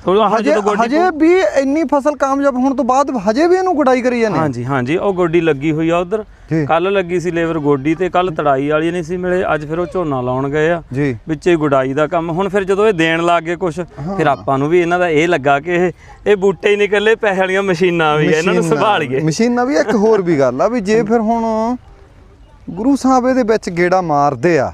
ਥੋੜਾ ਹਜੇ ਜਦੋਂ ਗੋਡੀ ਹਜੇ ਵੀ ਇੰਨੀ ਫਸਲ ਕਾਮਯਾਬ ਹੋਣ ਤੋਂ ਬਾਅਦ ਹਜੇ ਵੀ ਇਹਨੂੰ ਗੁਡਾਈ ਕਰੀ ਜਾਂਦੇ। ਹਾਂਜੀ ਹਾਂਜੀ ਉਹ ਗੋਡੀ ਲੱਗੀ ਹੋਈ ਆ ਉਧਰ। ਕੱਲ ਲੱਗੀ ਸੀ ਲੇਬਰ ਗੋਡੀ ਤੇ ਕੱਲ ਤੜਾਈ ਵਾਲੀ ਨਹੀਂ ਸੀ ਮਿਲੇ ਅੱਜ ਫਿਰ ਉਹ ਝੋਨਾ ਲਾਉਣ ਗਏ ਆ। ਵਿੱਚੇ ਗੁਡਾਈ ਦਾ ਕੰਮ ਹੁਣ ਫਿਰ ਜਦੋਂ ਇਹ ਦੇਣ ਲੱਗ ਗਏ ਕੁਝ ਫਿਰ ਆਪਾਂ ਨੂੰ ਵੀ ਇਹਨਾਂ ਦਾ ਇਹ ਲੱਗਾ ਕਿ ਇਹ ਇਹ ਬੂਟੇ ਹੀ ਨਿਕਲੇ ਪੈਸੇ ਵਾਲੀਆਂ ਮਸ਼ੀਨਾਂ ਵੀ ਇਹਨਾਂ ਨੂੰ ਸੰਭਾਲੀਏ ਮਸ਼ੀਨਾਂ ਵੀ ਇੱਕ ਹੋਰ ਵੀ ਗੱਲ ਆ ਵੀ ਜੇ ਫਿਰ ਹੁਣ ਗੁਰੂ ਸਾਹਿਬ ਇਹਦੇ ਵਿੱਚ ਗੇੜਾ ਮਾਰਦੇ ਆ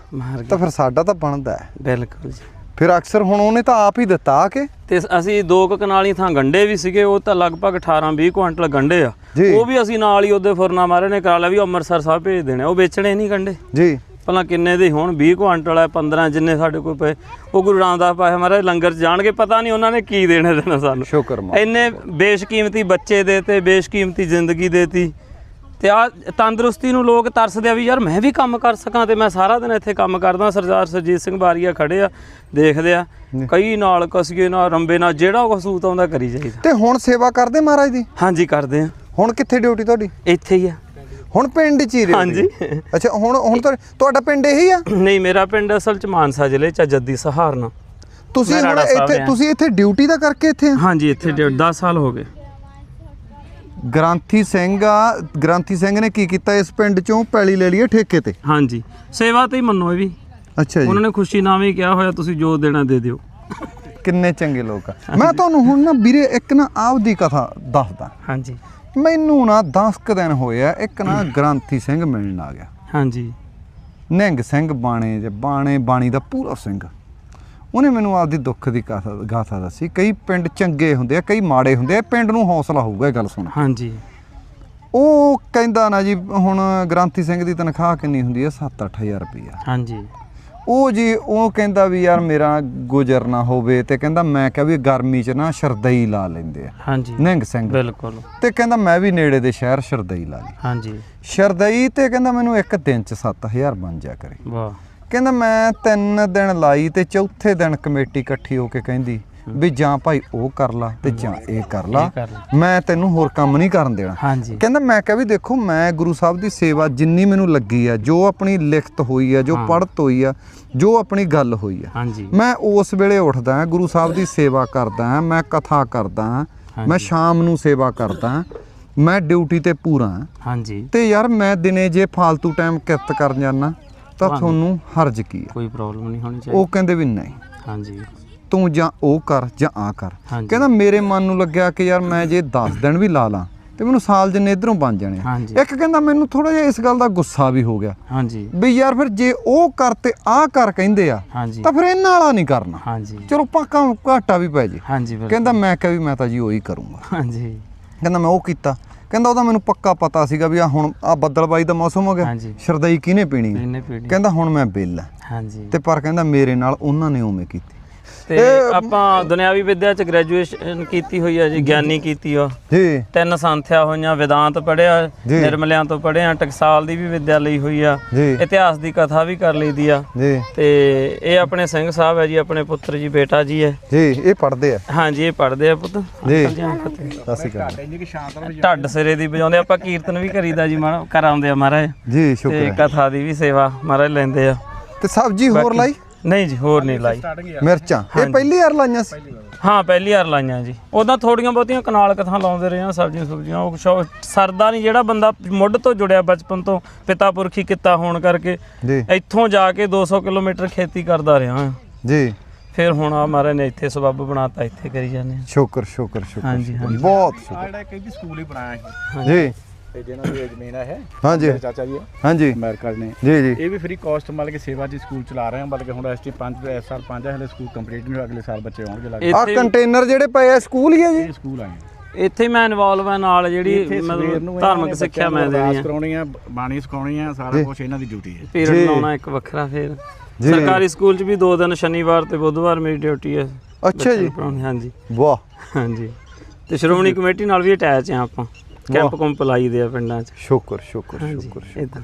ਤਾਂ ਫਿਰ ਸਾਡਾ ਤਾਂ ਬਣਦਾ ਹੈ। ਬਿਲਕੁਲ ਜੀ। ਫਿਰ ਅਕਸਰ ਹੁਣ ਉਹਨੇ ਤਾਂ ਆਪ ਹੀ ਦਿੱਤਾ ਆ ਕੇ? ਤੇ ਅਸੀਂ ਦੋ ਕੁ ਕਨਾਲੀ ਥਾਂ ਗੰਡੇ ਵੀ ਸੀਗੇ ਉਹ ਤਾਂ ਲਗਭਗ 18 20 ਕੁਇੰਟਲ ਗੰਡੇ ਆ। ਜੀ। ਉਹ ਵੀ ਅਸੀਂ ਨਾਲ ਹੀ ਉਹਦੇ ਫੁਰਨਾ ਮਾਰੇ ਨੇ ਕਰਾ ਲਿਆ ਵੀ ਅੰਮ੍ਰਿਤਸਰ ਸਾਹਿਬ ਭੇਜ ਦੇਣੇ ਉਹ ਵੇਚਣੇ ਨਹੀਂ ਗੰਡੇ। ਜੀ। ਭਲਾ ਕਿੰਨੇ ਦੇ ਹੁਣ? 20 ਕੁਇੰਟਲ ਆ 15 ਜਿੰਨੇ ਸਾਡੇ ਕੋਲ ਪਏ। ਉਹ ਗੁਰੂ ਰਾਮਦਾਸ ਪਾਏ ਹਮਾਰੇ ਲੰਗਰ 'ਚ ਜਾਣਗੇ ਪਤਾ ਨਹੀਂ ਉਹਨਾਂ ਨੇ ਕੀ ਦੇਣੇ ਦੇਣਾ ਸਾਨੂੰ। ਸ਼ੁਕਰ ਮਾ ਇੰਨੇ ਬੇਸ਼ਕੀਮਤੀ ਬੱਚੇ ਦੇਤੇ ਬੇਸ਼ਕੀਮਤੀ ਜ਼ਿੰਦਗੀ ਦੇਤੀ। ਤੇ ਆ ਤੰਦਰੁਸਤੀ ਨੂੰ ਲੋਕ ਤਰਸਦੇ ਆ ਵੀ ਯਾਰ ਮੈਂ ਵੀ ਕੰਮ ਕਰ ਸਕਾਂ ਤੇ ਮੈਂ ਸਾਰਾ ਦਿਨ ਇੱਥੇ ਕੰਮ ਕਰਦਾ ਸਰਦਾਰ ਸਰਜੀਤ ਸਿੰਘ ਬਾਰੀਆ ਖੜੇ ਆ ਦੇਖਦੇ ਆ। ਕਈ ਨਾਲ ਕਸੀਏ ਨਾਲ ਰੰਬੇ ਨਾਲ ਜਿਹੜਾ ਕੁਛ ਸੂਤ ਆਉਂਦਾ ਕਰੀ ਜਾਈਦਾ। ਤੇ ਹੁਣ ਸੇਵਾ ਕਰਦੇ ਮਹਾਰਾਜ ਦੀ? ਹਾਂਜੀ ਕਰਦੇ ਆ। ਹੁਣ ਕਿੱਥੇ ਡਿਊਟੀ ਤੁਹਾਡੀ? ਇੱਥੇ ਹੀ ਆ। ਹੁਣ ਪਿੰਡ 'ਚ ਹੀ duty? ਹਾਂਜੀ। ਅੱਛਾ ਹੁਣ ਹੁਣ ਤੁਹਾਡਾ- ਪਿੰਡ ਇਹੀ ਆ? ਨਹੀਂ ਮੇਰਾ ਪਿੰਡ ਅਸਲ ਚ ਮਾਨਸਾ ਜ਼ਿਲ੍ਹੇ ਚ ਜੱਦੀ ਸਹਾਰਨਾ। ਤੁਸੀਂ ਹੁਣ ਇੱਥੇ ਰਿਹਾ। ਤੁਸੀਂ ਇੱਥੇ ਡਿਊਟੀ ਦਾ ਕਰਕੇ ਇੱਥੇ ਹਾਂਜੀ ਇੱਥੇ 10 ਸਾਲ ਹੋ ਗਏ। ਗ੍ਰਾਂਥੀ ਸਿੰਘ ਆ ਗ੍ਰਾਂਥੀ ਸਿੰਘ ਨੇ ਕੀ ਕੀਤਾ ਇਸ ਪਿੰਡ 'ਚੋਂ? ਪੈਲੀ ਲੈ ਲਈ ਹੈ ਠੇਕੇ ਤੇ। ਹਾਂਜੀ। ਸੇਵਾ ਤੇ ਹੀ ਮੰਨੋ ਇਹ ਵੀ। ਅੱਛਾ ਜੀ। ਉਹਨਾਂ ਨੇ ਖੁਸ਼ੀ ਨਾਮੇ ਕਿਹਾ ਹੋਇਆ ਤੁਸੀਂ ਜੋ ਦੇਣਾ ਦੇ ਦਿਓ। ਕਿੰਨੇ ਚੰਗੇ ਲੋਕ ਆ। ਮੈਂ ਤੁਹਾਨੂੰ ਹੁਣ ਨਾ ਵੀਰੇ ਇੱਕ ਨਾ ਆਪਦੀ ਕਥਾ ਦੱਸਦਾ। ਹਾਂਜੀ। ਮੈਨੂੰ ਨਾ 10 ਕੁ ਦਿਨ ਹੋਏ ਆ ਇੱਕ ਨਾ ਗ੍ਰਾਂਥੀ ਸਿੰਘ ਮਿਲਣ ਆ ਗਿਆ। ਹਾਂਜੀ। ਨਿਹੰਗ ਸਿੰਘ ਬਾਣੇ ਜੇ ਬਾਣੇ ਬਾਣੀ ਦਾ ਪੂਰਾ ਸਿੰਘ। ਉਹਨੇ ਮੈਨੂੰ ਆਪਦੀ ਦੁੱਖ ਦੀ ਗਾਥਾ ਦੱਸੀ। ਕਈ ਪਿੰਡ ਚੰਗੇ ਹੁੰਦੇ ਆ ਕਈ ਮਾੜੇ ਹੁੰਦੇ ਆ ਪਿੰਡ ਨੂੰ ਹੌਸਲਾ ਹੋਊਗਾ ਇਹ ਗੱਲ ਸੁਣ। ਹਾਂਜੀ। ਉਹ ਕਹਿੰਦਾ ਨਾ ਜੀ ਹੁਣ ਗ੍ਰਾਂਥੀ ਸਿੰਘ ਦੀ ਤਨਖਾਹ ਕਿੰਨੀ ਹੁੰਦੀ ਹੈ 7-8000 ਰੁਪਈਆ। ਹਾਂਜੀ। ਉਹ ਜੀ ਉਹ ਕਹਿੰਦਾ ਵੀ ਯਾਰ ਮੇਰਾ ਗੁਜ਼ਰ ਨਾ ਹੋਵੇ ਤੇ ਕਹਿੰਦਾ ਮੈਂ ਕਿਹਾ ਵੀ ਗਰਮੀ 'ਚ ਨਾ ਸ਼ਰਦਈ ਲਾ ਲੈਂਦੇ ਆ। ਹਾਂਜੀ। ਨਿਹੰਗ ਸਿੰਘ। ਬਿਲਕੁਲ। ਤੇ ਕਹਿੰਦਾ ਮੈਂ ਵੀ ਨੇੜੇ ਦੇ ਸ਼ਹਿਰ ਸ਼ਰਦਈ ਲਾ ਲਈ। ਹਾਂਜੀ। ਸ਼ਰਦਈ ਤੇ ਕਹਿੰਦਾ ਮੈਨੂੰ ਇੱਕ ਦਿਨ 'ਚ 7000 ਬਣ ਜਾ ਕਰੇ। ਵਾਹ। ਕਹਿੰਦਾ ਮੈਂ ਤਿੰਨ ਦਿਨ ਲਾਈ ਤੇ ਚੌਥੇ ਦਿਨ ਕਮੇਟੀ ਇਕੱਠੀ ਹੋ ਕੇ ਕਹਿੰਦੀ ਵੀ ਜਾਂ ਭਾਈ ਉਹ ਕਰ ਲਾ ਤੇ ਜਾਂ ਇਹ ਕਰ ਲਾ। ਮੈਂ ਤੈਨੂੰ ਹੋਰ ਕੰਮ ਨਹੀਂ ਕਰਨ ਦੇਣਾ। ਕਹਿੰਦਾ ਮੈਂ ਕਿਹਾ ਵੀ ਦੇਖੋ ਮੈਂ ਗੁਰੂ ਸਾਹਿਬ ਦੀ ਸੇਵਾ ਜਿੰਨੀ ਮੈਨੂੰ ਲੱਗੀ ਆ ਜੋ ਆਪਣੀ ਲਿਖਤ ਹੋਈ ਆ ਜੋ ਪੜ੍ਹਤ ਹੋਈ ਆ ਜੋ ਆਪਣੀ ਗੱਲ ਹੋਈ ਆ। ਮੈਂ ਉਸ ਵੇਲੇ ਉੱਠਦਾ ਗੁਰੂ ਸਾਹਿਬ ਦੀ ਸੇਵਾ ਕਰਦਾ ਮੈਂ ਕਥਾ ਕਰਦਾ ਮੈਂ। ਸ਼ਾਮ ਨੂੰ ਸੇਵਾ ਕਰਦਾ ਮੈਂ ਡਿਊਟੀ ਤੇ ਪੂਰਾ। ਹਾਂਜੀ। ਤੇ ਯਾਰ ਮੈਂ ਦਿਨੇ ਜੇ ਫਾਲਤੂ ਟਾਈਮ ਕਿਰਤ ਕਰਨ ਜਾਣਾ ਤਾਂ ਤੁਹਾਨੂੰ- ਹਰਜ ਕੀ ਆ? ਕੋਈ ਪ੍ਰੋਬਲਮ ਨਹੀਂ ਹੋਣੀ ਚਾਹੀਦੀ। ਉਹ ਕਹਿੰਦੇ ਵੀ ਨਹੀਂ। ਹਾਂਜੀ। ਤੂੰ ਜਾਂ ਉਹ ਕਰ ਜਾਂ ਆ ਕਰ। ਹਾਂਜੀ। ਕਹਿੰਦਾ ਮੇਰੇ ਮਨ ਨੂੰ ਲੱਗਿਆ ਕਿ ਯਾਰ ਮੈਂ ਜੇ 10 ਦਿਨ ਵੀ ਲਾ ਲਾਂ ਤੇ ਮੈਨੂੰ ਸਾਲ ਜਿੰਨੇ ਇਧਰੋਂ ਬਣ ਜਾਣੇ ਆ। ਹਾਂਜੀ। ਇੱਕ ਕਹਿੰਦਾ ਮੈਨੂੰ ਥੋੜਾ ਜਿਹਾ ਇਸ ਗੱਲ ਦਾ ਗੁੱਸਾ ਵੀ ਹੋ ਗਿਆ ਹਾਂਜੀ। ਵੀ ਯਾਰ ਫਿਰ ਜੇ ਉਹ ਕਰ ਤੇ ਆਹ ਕਰ ਕਹਿੰਦੇ ਆ ਹਾਂਜੀ। ਤਾਂ ਫਿਰ ਇਹਨਾਂ ਵਾਲਾ ਨਹੀਂ ਕਰਨਾ। ਹਾਂਜੀ। ਚਲੋ ਪੱਕਾ ਘਾਟਾ ਵੀ ਪੈ ਜੇ। ਹਾਂਜੀ ਬਿਲਕੁਲ। ਕਹਿੰਦਾ ਮੈਂ ਕਿਹਾ ਵੀ ਮੈਂ ਤਾਂ ਜੀ ਉਹੀ ਕਰੂੰਗਾ। ਹਾਂਜੀ। ਕਹਿੰਦਾ ਮੈਂ ਉਹ ਕੀਤਾ। ਕਹਿੰਦਾ ਉਹਦਾ ਮੈਨੂੰ ਪੱਕਾ ਪਤਾ ਸੀਗਾ ਵੀ ਆ ਹੁਣ ਆ ਬੱਦਲਬਾਈ ਦਾ ਮੌਸਮ ਹੋ ਗਿਆ ਹਾਂਜੀ। ਸ਼ਰਦਈ ਕਿਹਨੇ ਪੀਣੀ ਹੈ? ਇਹਨੇ ਪੀੜੀ ਕਹਿੰਦਾ ਹੁਣ ਮੈਂ ਬਿੱਲ ਆ ਹਾਂਜੀ ਤੇ ਪਰ ਕਹਿੰਦਾ ਮੇਰੇ ਨਾਲ ਉਹਨਾਂ ਨੇ ਉਵੇਂ ਕੀਤੀ ਤੇ ਆਪਾਂ ਦੁਨਿਆਵੀ ਵਿਦਿਆ ਚ ਗ੍ਰੈਜੂਏਸ਼ਨ ਕੀਤੀ ਹੋਈ ਹੈ ਜੀ ਗਿਆਨੀ ਕੀਤੀ ਆ। ਜੀ। ਤਿੰਨ ਸੰਥਿਆ ਹੋਈਆਂ ਵਿਦਾਂਤ ਪੜਿਆ। ਨਿਰਮਲਿਆਂ ਤੋਂ ਪੜਿਆ ਟਕਸਾਲ ਦੀ ਵੀ ਵਿਦਿਆ ਲਈ ਹੋਈ ਆ। ਇਤਿਹਾਸ ਦੀ ਕਥਾ ਵੀ ਕਰ ਲਈਦੀ ਆ। ਜੀ। ਤੇ ਇਹ ਆਪਣੇ ਸਿੰਘ ਸਾਹਿਬ ਹੈ ਜੀ ਆਪਣੇ ਪੁੱਤਰ ਜੀ ਬੇਟਾ ਜੀ ਹੈ ਜੀ ਇਹ ਪੜਦੇ ਆ। ਹਾਂਜੀ ਇਹ ਪੜਦੇ ਆ ਪੁੱਤ। ਜੀ। ਸਤਿ ਸ਼੍ਰੀ ਅਕਾਲ। ਢੱਡ ਸਿਰੇ ਦੀ ਵਜਾਉਂਦੇ ਆਪਾਂ ਕੀਰਤਨ ਵੀ ਕਰੀਦਾ ਜੀ ਮਾੜਾ ਕਰ ਆਉਂਦੇ ਆ ਮਹਾਰਾਜ। ਜੀ ਸ਼ੁਕਰ ਤੇ ਕਥਾ ਦੀ ਵੀ ਸੇਵਾ ਮਹਾਰਾਜ ਲੈਂਦੇ ਆ। ਤੇ ਸਬਜ਼ੀ ਹੋਰ ਲਾਈ? ਨਹੀਂ ਜੀ ਹੋਰ ਨਹੀਂ ਲਾਈ। ਮਿਰਚਾਂ। ਇਹ ਪਹਿਲੀ ਵਾਰ ਲਾਈਆਂ ਸੀ? ਹਾਂ ਪਹਿਲੀ ਵਾਰ ਲਾਈਆਂ ਜੀ। ਉਦਾਂ ਥੋੜੀਆਂ ਬਹੁਤੀਆਂ ਕਨਾਲ ਕਥਾ ਲਾਉਂਦੇ ਰਹੇ ਆ ਸਬਜ਼ੀਆਂ ਸੁਬਜ਼ੀਆਂ। ਉਹ ਸ਼ੌ- ਸਰਦਾ ਨਹੀਂ ਜਿਹੜਾ ਬੰਦਾ ਮੁੱਢ ਤੋਂ ਜੁੜਿਆ ਬਚਪਨ ਤੋਂ ਪਿਤਾ ਪੁਰਖੀ ਕਿੱਤਾ ਹੋਣ ਕਰਕੇ ਜੀ। ਇੱਥੋਂ ਜਾ ਕੇ 200 ਕਿਲੋਮੀਟਰ ਖੇਤੀ ਕਰਦਾ ਰਿਹਾ ਹਾਂ। ਜੀ। ਫਿਰ ਹੁਣ ਆ ਮਹਾਰਾਜ ਨੇ ਇੱਥੇ ਸਬੱਬ ਬਣਾਤਾ ਇੱਥੇ ਕਰੀ ਜਾਂਦੇ ਸ਼ੁਕਰ ਸ਼ੁਕਰ ਸ਼ੁਕਰ ਹਾਂਜੀ, ਸ਼ੁਕਰ। ਹਾਂਜੀ। ਬਹੁਤ ਸ਼ੁਕਰ। ਜਿਹੜਾ ਕਹਿੰਦੀ ਸਕੂਲ ਹੀ ਬਣਾਇਆ ਸੀ। ਜੀ। ਤੇ ਜਿਹਨਾਂ ਦੀ ਜ਼ਮੀਨ ਹੈ ਹਾਂਜੀ। ਚਾਚਾ ਜੀ ਹਾਂਜੀ। ਅਮਰੀਕਾ ਨੇ। ਜੀ ਜੀ। ਇਹ ਵੀ ਫ੍ਰੀ ਕਾਸਟ ਮਤਲਬ ਕਿ ਸੇਵਾ ਜੀ ਸਕੂਲ ਚਲਾ ਰਹੇ ਹਾਂ ਬਲਕਿ ਹੁਣ ਐਸਟੀ 5 ਇਸ ਸਾਲ 5 ਹਲੇ ਸਕੂਲ ਕੰਪਲੀਟ ਨਹੀਂ ਹੋਇਆ ਅਗਲੇ ਸਾਲ ਬੱਚੇ ਆਉਣਗੇ ਲੱਗ ਆ ਇੱਥੇ ਕੰਟੇਨਰ ਜਿਹੜੇ ਪਏ ਆ ਸਕੂਲ ਹੀ ਆ ਜੀ? ਇਹ ਸਕੂਲ ਆਏ ਇੱਥੇ ਮੈਂ ਇਨਵੋਲਵ ਆ ਨਾਲ ਜਿਹੜੀ ਇੱਥੇ ਸਵੇਰ ਨੂੰ ਮਤਲਬ ਇਹਨਾਂ ਧਾਰਮਿਕ ਨੇ ਸਿੱਖਿਆ ਬੱਚਿਆਂ ਮੈਂ ਨੂੰ ਦੇ ਰਹੀ ਅਰਦਾਸ ਹਾਂ ਕਰਾਉਣੀ ਆ ਬਾਣੀ ਸਿਖਾਉਣੀ ਆ ਸਾਰਾ ਕੁਝ ਇਹਨਾਂ ਦੀ ਡਿਊਟੀ ਹੈ। ਪੀਰੀਅਡ ਜੀ। ਲਾਉਣਾ ਇੱਕ ਵੱਖਰਾ ਫਿਰ। ਜੀ। ਸਰਕਾਰੀ ਸਕੂਲ 'ਚ ਵੀ ਦੋ ਦਿਨ ਸ਼ਨੀਵਾਰ ਤੇ ਬੁੱਧਵਾਰ ਮੇਰੀ ਡਿਊਟੀ ਹੈ। ਅੱਛਾ ਜੀ। ਪੜਾਉਂਦੇ ਹਾਂਜੀ। ਵਾਹ। ਹਾਂਜੀ। ਤੇ ਸ਼੍ਰੋਮਣੀ ਕਮੇਟੀ ਨਾਲ ਵੀ ਅਟੈਚ ਆ ਆਪਾਂ। ਕੈਂਪ ਕੁੰਪ ਲਾਈ ਦੇ ਆ ਪਿੰਡਾਂ 'ਚ। ਸ਼ੁਕਰ ਸ਼ੁਕਰ ਸ਼ੁਕਰ ਇਦਾਂ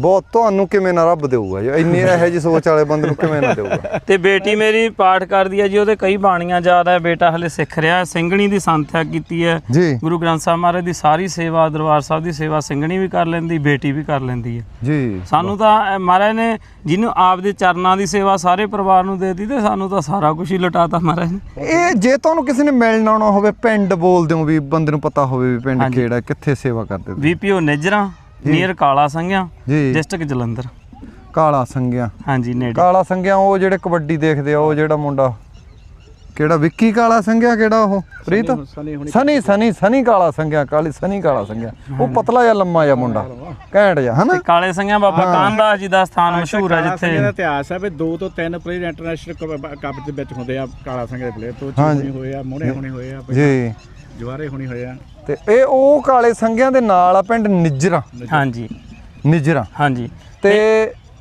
ਬਹੁਤ ਤੁਹਾਨੂੰ ਕਿਵੇਂ ਨਾ ਰੱਬ ਦੇਊਗਾ ਜੀ? ਇੰਨੀ ਇਹੋ ਜੀ ਸੋਚ ਵਾਲੇ ਬੰਦੇ ਨੂੰ ਕਿਵੇਂ ਨਾ ਦੇਊਗਾ? ਤੇ ਬੇਟੀ ਮੇਰੀ ਪਾਠ ਕਰਦੀ ਹੈ ਜੀ ਉਹਦੇ ਕਈ ਬਾਣੀਆਂ ਯਾਦ ਹੈ। ਬੇਟਾ ਹਲੇ ਸਿੱਖ ਰਿਹਾ ਹੈ ਸਿੰਘਣੀ ਦੀ ਸੰਥਿਆ ਕੀਤੀ ਹੈ। ਜੀ। ਗੁਰੂ ਗ੍ਰੰਥ ਸਾਹਿਬ ਮਹਾਰਾਜ ਦੀ ਸਾਰੀ ਸੇਵਾ ਦਰਬਾਰ ਸਾਹਿਬ ਦੀ ਸੇਵਾ ਸਿੰਘਣੀ ਵੀ ਕਰ ਲੈਂਦੀ ਬੇਟੀ ਵੀ ਕਰ ਲੈਂਦੀ ਹੈ। ਜੀ। ਸਾਨੂੰ ਤਾਂ ਮਹਾਰਾਜ ਨੇ ਜਿਹਨੂੰ ਆਪਦੇ ਚਰਨਾਂ ਦੀ ਸੇਵਾ ਸਾਰੇ ਪਰਿਵਾਰ ਨੂੰ ਦੇ ਦਿੱਤੀ ਤੇ ਸਾਨੂੰ ਤਾਂ ਸਾਰਾ ਕੁਝ ਹੀ ਲਟਾਤਾ ਮਹਾਰਾਜ ਨੇ। ਇਹ ਜੇ ਤੁਹਾਨੂੰ ਕਿਸੇ ਨੇ ਮਿਲਣ ਆਉਣਾ ਹੋਵੇ ਪਿੰਡ ਬੋਲਦੇ ਹੋ ਵੀ ਬੰਦੇ ਨੂੰ ਪਤਾ ਹੋਵੇ ਵੀ ਪਿੰਡ। ਕਿਹੜਾ ਕਿੱਥੇ ਸੇਵਾ ਕਰਦੇ ਵੀਪੀਓ ਨਿਜਰਾ ਨੀਅਰ ਕਾਲਾ ਸੰਘਿਆ ਜੀ। ਡਿਸਟ੍ਰਿਕਟ ਜਲੰਧਰ। ਕਾਲਾ ਸੰਗਿਆ ਹਾਂਜੀ ਨੇੜੇ। ਕਾਲਾ ਸੰਗਿਆ ਉਹ ਜਿਹੜੇ ਕਬੱਡੀ ਦੇਖਦੇ ਆ ਉਹ ਜਿਹੜਾ ਮੁੰਡਾ ਕਿਹੜਾ ਵਿੱਕੀ ਕਾਲਾ ਸੰਗਿਆ ਕਿਹੜਾ ਉਹ? ਪ੍ਰੀਤ? ਸਨੀ ਸਨੀ ਸਨੀ ਕਾਲਾ। ਸੰਗਿਆ ਕਾਲੀ ਸਨੀ ਕਾਲਾ ਸੰਗਿਆ ਉਹ ਪਤਲਾ ਜਿਹਾ ਲੰਮਾ ਜਿਹਾ ਮੁੰਡਾ। ਘੈਂਟ ਜਿਹਾ ਹਨਾ? ਕਾਲੇ ਸੰਘਿਆ ਬਾਬਾ ਕਾਂਦਾ ਜੀ ਦਾ ਸਥਾਨ ਮਸ਼ਹੂਰ ਹੈ ਕਾਲਾ ਸਿੰਘ ਦਾ ਜਿੱਥੇ ਇਤਿਹਾਸ ਹੈ ਵੀ ਦੋ ਤੋਂ ਤਿੰਨ ਪਲੇਅਰ ਇੰਟਰਨੈਸ਼ਨਲ ਕੱਪ ਦੇ ਵਿੱਚ ਹੁੰਦੇ ਆ ਕਾਲਾ ਸਿੰਘ ਦੇ ਪਲੇਅਰ ਤੋਂ ਹੋਏ ਆ ਮੋਹਣੇ ਹੋਣੇ ਹੋਏ ਆ ਜੀ। ਜਵਾਰੇ ਹੋਣੀ ਹੋਏ ਆ। ਤੇ ਇਹ ਉਹ ਕਾਲੇ ਸੰਗਿਆਂ ਦੇ ਨਾਲ ਆ ਪਿੰਡ ਨਿਜਰਾ। ਹਾਂਜੀ। ਨਿਜਰਾ। ਹਾਂਜੀ। ਤੇ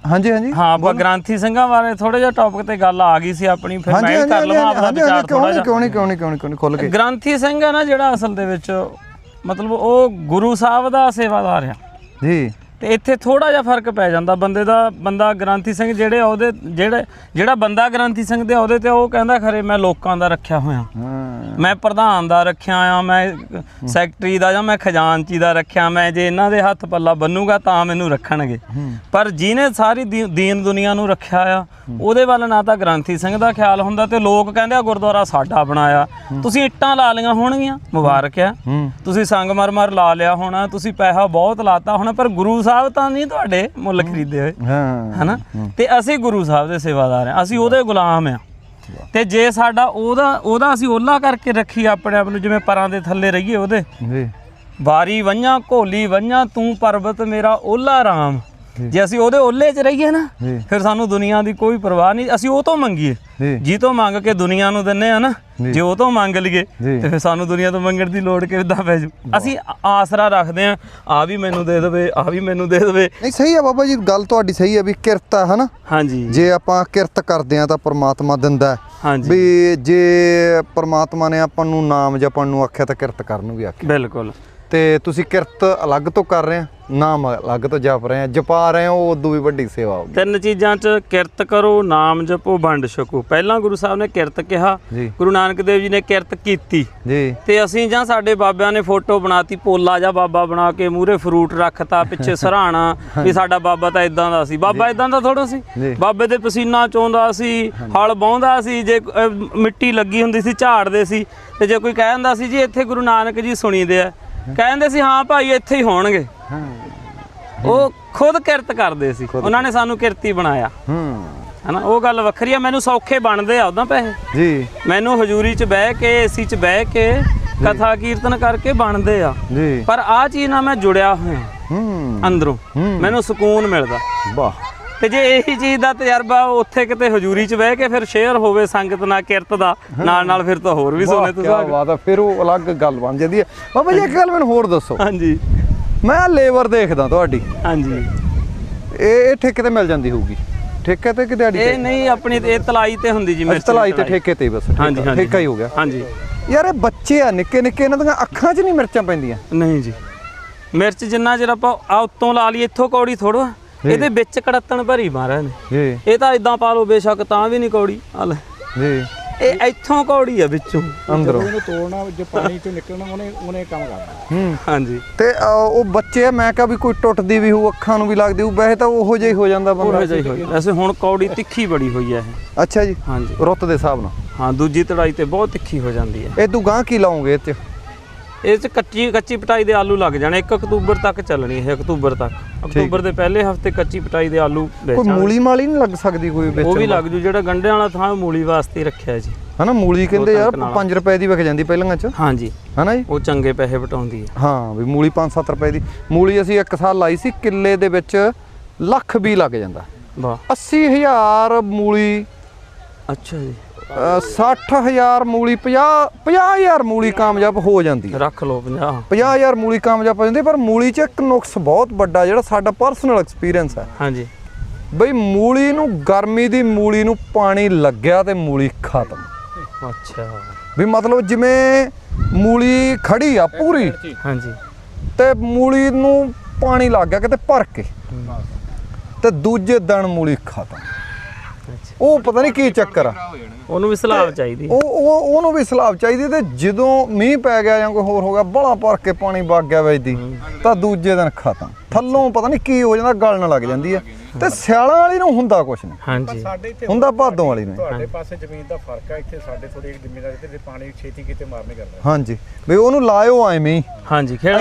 ਹਾਂਜੀ ਹਾਂਜੀ। ਹਾਂ ਆਪਾਂ ਗ੍ਰਾਂਥੀ ਸਿੰਘਾਂ ਬਾਰੇ ਥੋੜਾ ਜਿਹਾ ਟੌਪਿਕ ਤੇ ਗੱਲ ਆ ਗਈ ਸੀ ਆਪਣੀ ਫਿਰ ਮੈਂ ਕਰ ਲਵਾਂ ਆਪਣਾ ਵਿਚਾਰ ਥੋੜਾ ਜਿਹਾ। ਕਿਉਂ ਨਹੀਂ ਕਿਉਂ ਨਹੀਂ ਕਿਉਂ ਨਹੀਂ ਕਿਉਂ ਨਹੀਂ ਖੁੱਲ ਕੇ। ਗ੍ਰਾਂਥੀ ਸਿੰਘ ਹੈ ਨਾ ਜਿਹੜਾ ਅਸਲ ਦੇ ਵਿੱਚ ਮਤਲਬ ਉਹ ਗੁਰੂ ਸਾਹਿਬ ਦਾ ਸੇਵਾਦਾਰ ਆ। ਜੀ। ਤੇ ਇੱਥੇ ਥੋੜਾ ਜਿਹਾ ਫ਼ਰਕ ਪੈ ਜਾਂਦਾ। ਬੰਦੇ ਦਾ ਬੰਦਾ ਗ੍ਰਾਂਥੀ ਸਿੰਘ ਜਿਹੜੇ ਉਹਦੇ ਜਿਹੜੇ ਜਿਹੜਾ ਬੰਦਾ ਗ੍ਰਾਂਥੀ ਸਿੰਘ ਦੇ ਉਹਦੇ ਤੇ ਉਹ ਕਹਿੰਦਾ ਖਰੇ ਮੈਂ ਲੋਕਾਂ ਦਾ ਰੱਖਿਆ ਹੋਇਆ। ਮੈਂ ਪ੍ਰਧਾਨ ਦਾ ਰੱਖਿਆ ਆ ਮੈਂ ਸੈਕਟਰੀ ਦਾ ਜਾਂ ਮੈਂ ਖਜ਼ਾਨਚੀ ਦਾ ਰੱਖਿਆ ਮੈਂ ਜੇ ਇਹਨਾਂ ਦੇ ਹੱਥ ਪੱਲਾ ਬੰਨੂਗਾ ਤਾਂ ਮੈਨੂੰ ਰੱਖਣਗੇ। ਪਰ ਜਿਹਨੇ ਸਾਰੀ ਦੀਨ ਦੁਨੀਆ ਨੂੰ ਰੱਖਿਆ ਆ ਉਹਦੇ ਵੱਲ ਨਾ ਤਾਂ ਗ੍ਰੰਥੀ ਸਿੰਘ ਦਾ ਖਿਆਲ ਹੁੰਦਾ ਤੇ ਲੋਕ ਕਹਿੰਦੇ ਆ ਗੁਰਦੁਆਰਾ ਸਾਡਾ ਬਣਾਇਆ। ਤੁਸੀਂ ਇੱਟਾਂ ਲਾ ਲਈਆਂ ਹੋਣਗੀਆਂ ਮੁਬਾਰਕ ਆ। ਤੁਸੀਂ ਸੰਗਮਰਮਰ ਲਾ ਲਿਆ ਹੋਣਾ ਤੁਸੀਂ ਪੈਸਾ ਬਹੁਤ ਲਾਤਾ ਹੋਣਾ ਪਰ ਗੁਰੂ ਸਾਹਿਬ ਤਾਂ ਨਹੀਂ ਤੁਹਾਡੇ ਮੁੱਲ ਖਰੀਦੇ ਹੋਏ। ਹਾਂ ਹਨਾ? ਤੇ ਅਸੀਂ ਗੁਰੂ ਸਾਹਿਬ ਦੇ ਸੇਵਾਦਾਰ ਆ ਅਸੀਂ ਉਹਦੇ ਗੁਲਾਮ ਆ। ਤੇ ਜੇ ਸਾਡਾ ਉਹਦਾ ਉਹਦਾ ਅਸੀਂ ਓਲਾ ਕਰਕੇ ਰੱਖੀ ਆਪਣੇ ਆਪ ਨੂੰ ਜਿਵੇਂ ਪਰਾਂ ਦੇ ਥੱਲੇ ਰਹੀਏ ਉਹਦੇ। ਜੀ। ਵਾਰੀ ਵੰਝਾਂ ਘੋਲੀ ਵੰਝਾਂ ਤੂੰ ਪਰਬਤ ਮੇਰਾ ਓਲਾ ਰਾਮ। ਜੇ। ਅਸੀਂ ਉਹਦੇ ਓਲੇ 'ਚ ਰਹੀਏ ਨਾ। ਫਿਰ ਸਾਨੂੰ ਦੁਨੀਆ ਦੀ ਕੋਈ ਪਰਵਾਹ ਨਹੀਂ। ਅਸੀਂ ਉਹ ਤੋਂ ਮੰਗੀਏ। ਜੀ। ਤੋਂ ਮੰਗ ਕੇ ਦੁਨੀਆ ਨੂੰ ਦਿੰਨੇ ਆ ਨਾ ਜੇ। ਉਹ ਤੋਂ ਮੰਗ ਲਈਏ। ਤੇ ਫਿਰ ਸਾਨੂੰ ਦੁਨੀਆ ਤੋਂ ਮੰਗਣ ਦੀ ਲੋੜ ਕਿੱਦਾਂ ਪੈ ਜੂ? ਅਸੀਂ ਆਸਰਾ ਰੱਖਦੇ ਆ ਆ ਵੀ ਮੈਨੂੰ ਦੇ ਦੇਵੇ ਆ ਵੀ ਮੈਨੂੰ ਦੇ ਦੇਵੇ। ਨਹੀਂ ਸਹੀ ਆ ਬਾਬਾ ਜੀ ਗੱਲ ਤੁਹਾਡੀ ਸਹੀ ਆ ਵੀ ਕਿਰਤ ਆ ਹਨਾ? ਹਾਂਜੀ। ਜੇ ਆਪਾਂ ਕਿਰਤ ਕਰਦੇ ਆ ਤਾਂ ਪ੍ਰਮਾਤਮਾ ਦਿੰਦਾ। ਹਾਂਜੀ। ਵੀ ਜੇ ਪ੍ਰਮਾਤਮਾ ਨੇ ਆਪਾਂ ਨੂੰ ਨਾਮ ਜਪਣ ਨੂੰ ਆਖਿਆ ਤਾਂ ਕਿਰਤ ਕਰਨ ਨੂੰ ਵੀ ਆਖਿਆ। ਬਿਲਕੁਲ। ਤੇ ਤੁਸੀਂ ਕਿਰਤ ਅਲੱਗ ਤੋਂ ਕਰ ਰਹੇ ਆ ਨਾਮ ਅਲੱਗ ਤੋਂ ਜਪ ਰਹੇ ਆ ਜਪਾ ਰਹੇ ਹੋ ਉਦੋਂ ਵੀ ਵੱਡੀ ਸੇਵਾ ਹੋਗੀ ਤਿੰਨ ਚੀਜ਼ਾਂ 'ਚ ਕਿਰਤ ਕਰੋ ਨਾਮ ਜਪੋ ਵੰਡ ਛਕੋ। ਪਹਿਲਾਂ ਗੁਰੂ ਸਾਹਿਬ ਨੇ ਕਿਰਤ ਕਿਹਾ ਜੀ। ਗੁਰੂ ਨਾਨਕ ਦੇਵ ਜੀ ਨੇ ਕਿਰਤ ਕੀਤੀ। ਜੀ। ਤੇ ਅਸੀਂ ਜਾਂ ਸਾਡੇ ਬਾਬਿਆਂ ਨੇ ਫੋਟੋ ਬਣਾਤੀ ਪੋਲਾ ਜਾਂ ਬਾਬਾ ਬਣਾ ਕੇ ਮੂਰੇ ਫਰੂਟ ਰੱਖਤਾ ਪਿੱਛੇ ਸਰਾਣਾ ਵੀ ਸਾਡਾ ਬਾਬਾ ਤਾਂ ਇਦਾਂ ਦਾ ਸੀ। ਬਾਬਾ ਇਦਾਂ ਦਾ ਥੋੜਾ ਸੀ। ਜੀ। ਬਾਬੇ ਦੇ ਪਸੀਨਾ ਚੋਂਦਾ ਸੀ ਹਲ ਬਾਉਂਦਾ ਸੀ ਜੇ ਅਹ, ਮਿੱਟੀ ਲੱਗੀ ਹੁੰਦੀ ਸੀ ਝਾੜਦੇ ਸੀ। ਤੇ ਜੇ ਕੋਈ ਕਹਿ ਦਿੰਦਾ ਸੀ ਜੀ ਇੱਥੇ ਗੁਰੂ ਨਾਨਕ ਜੀ ਸੁਣੀਦੇ ਆ। ਕਹਿੰਦੇ ਸੀ ਹਾਂ ਭਾਈ ਇੱਥੇ ਹੀ ਹੋਣਗੇ। ਉਹ ਖੁਦ ਕਿਰਤ ਕਰਦੇ ਸੀ। ਉਹਨਾਂ ਨੇ ਸਾਨੂੰ ਕਿਰਤੀ ਬਣਾਇਆ। ਹੂੰ। ਹਨਾ ਉਹ ਗੱਲ ਵੱਖਰੀ ਆ। ਮੈਨੂੰ ਸੌਖੇ ਬਣਦੇ ਆ ਉਦਾਂ ਪੈਸੇ। ਜੀ। ਮੈਨੂੰ ਹਜ਼ੂਰੀ 'ਚ ਬਹਿ ਕੇ ਏਸੀ 'ਚ ਬਹਿ ਕੇ ਕਥਾ ਕੀਰਤਨ ਕਰਕੇ ਬਣਦੇ ਆ। ਜੀ। ਪਰ ਆ ਚੀਜ਼ ਨਾਲ ਮੈਂ ਜੁੜਿਆ ਹੋਇਆ। ਹੂੰ। ਅੰਦਰੋਂ। ਮੈਨੂੰ ਸਕੂਨ ਮਿਲਦਾ। ਵਾਹ। ਤੇ ਜੇ ਇਹੀ ਚੀਜ਼ ਦਾ ਤਜਰਬਾ ਉੱਥੇ ਕਿਤੇ ਹਜ਼ੂਰੀ 'ਚ ਬਹਿ ਕੇ ਫਿਰ ਸ਼ੇਅਰ ਹੋਵੇ ਸੰਗਤ ਨਾਲ ਕਿਰਤ ਦਾ ਨਾਲ ਨਾਲ ਫਿਰ ਤਾਂ ਹੋਰ ਵੀ ਸੋਨੇ ਵਾਹ ਤੋਂ ਕੀ ਸੁਹਾਗ ਬਾਤ ਆ ਫਿਰ ਉਹ ਅਲੱਗ ਗੱਲ ਬਣ ਜਾਂਦੀ ਹੈ। ਬਾਬਾ ਜੀ ਇੱਕ ਗੱਲ ਮੈਨੂੰ ਹੋਰ ਦੱਸੋ। ਹਾਂਜੀ। ਮੈਂ ਲੇਬਰ ਦੇਖਦਾ ਤੁਹਾਡੀ। ਹਾਂਜੀ। ਇਹ ਇਹ ਠੇਕੇ ਤੇ ਮਿਲ ਜਾਂਦੀ ਹੋਊਗੀ। ਠੇਕੇ ਤੇ ਕਿ ਦਿਹਾੜੀ ਇਹ ਨਹੀਂ ਆਪਣੀ ਇਹ ਤਲਾਈ ਤੇ ਹੁੰਦੀ ਜੀ ਮਿਰਚ ਤਲਾਈ ਤੇ ਠੇਕੇ ਤੇ ਹੀ ਬਸ ਠੇਕਾ ਹੀ ਹੋ ਗਿਆ। ਹਾਂਜੀ। ਯਾਰ ਇਹ ਬੱਚੇ ਆ ਨਿੱਕੇ ਨਿੱਕੇ ਇਹਨਾਂ ਦੀਆਂ ਅੱਖਾਂ 'ਚ ਨਹੀਂ ਮਿਰਚਾਂ ਪੈਂਦੀਆਂ। ਨਹੀਂ ਜੀ। ਮਿਰਚ ਜਿੰਨਾ ਚਿਰ ਆਪਾਂ ਆ ਉੱਤੋਂ ਲਾ ਲਈ ਇੱਥੋਂ ਕੌੜੀ ਥੋੜਾ ਇਹਦੇ ਵਿੱਚ ਕੜੱਤਣ ਭਰੀ ਮਾਰਿਆ ਨੇ ਜੀ ਇਹ ਤਾਂ ਇਦਾਂ ਪਾ ਲਓ ਬੇਸ਼ੱਕ ਤਾਂ ਵੀ ਨਹੀਂ ਕੌੜੀ। ਆ ਲੈ। ਜੀ ਇਹ ਇੱਥੋਂ ਕੌੜੀ ਆ ਵਿੱਚੋਂ। ਅੰਦਰੋਂ। ਉਹਨੂੰ ਤੋੜਨਾ ਜੇ ਪਾਣੀ ਚੋਂ ਨਿਕਲਣਾ ਉਹਨੇ ਉਹਨੇ ਕੰਮ ਕਰਨਾ। ਹੂੰ। ਹਾਂਜੀ। ਤੇ ਉਹ ਬੱਚੇ ਆ ਮੈਂ ਕਿਹਾ ਵੀ ਕੋਈ ਟੁੱਟਦੀ ਵੀ ਹੋਊ ਅੱਖਾਂ ਨੂੰ ਵੀ ਲੱਗਦੀ ਹੋਊ ਵੈਸੇ ਤਾਂ ਉਹੋ ਜਿਹਾ ਹੀ ਹੋ ਜਾਂਦਾ ਉਹ ਬੰਦਾ ਜਿਹੀ ਹੋਈ ਵੈਸੇ ਹੁਣ ਕੌੜੀ ਤਿੱਖੀ ਬੜੀ ਹੋਈ ਆ ਇਹ। ਅੱਛਾ ਜੀ। ਹਾਂਜੀ। ਰੁੱਤ ਦੇ ਹਿਸਾਬ ਨਾਲ। ਹਾਂ ਦੂਜੀ ਤੜਾਈ ਤੇ ਬਹੁਤ ਤਿੱਖੀ ਹੋ ਜਾਂਦੀ ਹੈ ਇਹ ਤੂੰ ਗਾਂ ਕੀ ਲਾਉਂਗੇ ਇਹ 'ਚ? ਇਹ ਚ ਕੱਚੀ ਕੱਚੀ ਪਟਾਈ ਦੇ ਆਲੂ ਲੱਗ ਜਾਣੇ 1 ਅਕਤੂਬਰ ਤੱਕ ਚੱਲਣੀ ਹੈ ਅਕਤੂਬਰ ਤੱਕ। ਅਕਤੂਬਰ ਦੇ ਪਹਿਲੇ ਹਫ਼ਤੇ ਕੱਚੀ ਪਟਾਈ ਦੇ ਆਲੂ ਕੋਈ ਮੂਲੀ ਮਾਲੀ ਨਹੀਂ ਲੱਗ ਸਕਦੀ ਕੋਈ ਵਿੱਚ ਉਹ ਵੀ ਲੱਗ ਜੂ ਜਿਹੜਾ ਗੰਢਿਆਂ ਵਾਲਾ ਥਾਂ ਮੂਲੀ ਵਾਸਤੇ ਰੱਖਿਆ ਜੀ। ਹਨਾ ਮੂਲੀ ਕਹਿੰਦੇ ਯਾਰ ਕਣਕ ਨਾਲ। 5 ਰੁਪਏ ਦੀ ਵਿਕ ਜਾਂਦੀ ਪਹਿਲਾਂ ਚ। ਹਾਂਜੀ। ਹਨਾ ਜੀ? ਉਹ ਚੰਗੇ ਪੈਸੇ ਵਟਾਉਂਦੀ ਹੈ। ਹਾਂ ਵੀ ਮੂਲੀ 5-7 ਰੁਪਏ ਦੀ। ਮੂਲੀ ਅਸੀਂ ਇੱਕ ਸਾਲ ਲਾਈ ਸੀ ਕਿੱਲੇ ਦੇ ਵਿੱਚ ਲੱਖ ਵੀ ਲੱਗ ਜਾਂਦਾ। ਵਾਹ। 80000 ਮੂਲੀ। ਅੱਛਾ ਜੀ। 60000 ਮੂਲੀ 50 50000 ਮੂਲੀ ਕਾਮਯਾਬ ਹੋ ਜਾਂਦੀ ਹੈ। ਰੱਖ ਲਓ 50 50000 ਮੂਲੀ ਕਾਮਯਾਬ ਹੋ ਜਾਂਦੀ ਪਰ ਮੂਲੀ 'ਚ ਇੱਕ ਨੁਕਸ ਬਹੁਤ ਵੱਡਾ ਜਿਹੜਾ ਸਾਡਾ ਪਰਸਨਲ ਐਕਸਪੀਰੀਅੰਸ ਹੈ। ਹਾਂਜੀ। ਬਈ ਮੂਲੀ ਨੂੰ ਗਰਮੀ ਦੀ ਮੂਲੀ ਨੂੰ ਪਾਣੀ ਲੱਗਿਆ ਤੇ ਮੂਲੀ ਖਤਮ। ਅੱਛਾ। ਵੀ ਮਤਲਬ ਜਿਵੇਂ ਮੂਲੀ ਖੜੀ ਆ ਪੂਰੀ ਹਾਂਜੀ। ਤੇ ਮੂਲੀ ਨੂੰ ਪਾਣੀ ਲੱਗ ਗਿਆ ਕਿਤੇ ਭਰ ਕੇ ਤੇ ਦੂਜੇ ਦਿਨ ਮੂਲੀ ਖਤਮ। ਉਹ ਪਤਾ ਨਹੀਂ ਕੀ ਚੱਕਰ ਆ। ਉਹਨੂੰ ਵੀ ਸਲਾਬ ਚਾਹੀਦੀ ਉਹ ਉਹ ਉਹਨੂੰ ਵੀ ਸਲਾਬ ਚਾਹੀਦੀ ਤੇ ਜਦੋਂ ਮੀਂਹ ਪੈ ਗਿਆ ਜਾਂ ਕੋਈ ਹੋਰ ਹੋ ਗਿਆ ਬੜਾ ਭਰ ਕੇ ਪਾਣੀ ਵਗ ਗਿਆ ਵੇਚਦੀ ਤਾਂ ਦੂਜੇ ਦਿਨ ਖਤਮ ਥੱਲੋਂ ਪਤਾ ਨਹੀਂ ਕੀ ਹੋ ਜਾਂਦਾ ਗਲਣ ਲੱਗ ਜਾਂਦੀ ਆ। ਤੇ ਸਿਆਲਾਂ ਵਾਲੀ ਨੂੰ ਹੁੰਦਾ ਕੁਛ ਨਹੀਂ। ਹਾਂਜੀ। ਹੁੰਦਾ ਭਾਦੋਂ ਵਾਲੀ ਨੂੰ। ਤੁਹਾਡੇ ਪਾਸੇ ਜ਼ਮੀਨ ਦਾ ਫ਼ਰਕ ਆ ਇੱਥੇ ਸਾਡੇ ਥੋੜੀ ਜ਼ਮੀਨ ਤੇ ਪਾਣੀ ਛੇਤੀ ਕਿਤੇ ਮਾਰ ਨਹੀਂ ਕਰਦਾ। ਹਾਂਜੀ। ਵੀ ਉਹਨੂੰ ਲਾਇਓ ਐਵੇਂ ਹਾਂਜੀ ਤੇ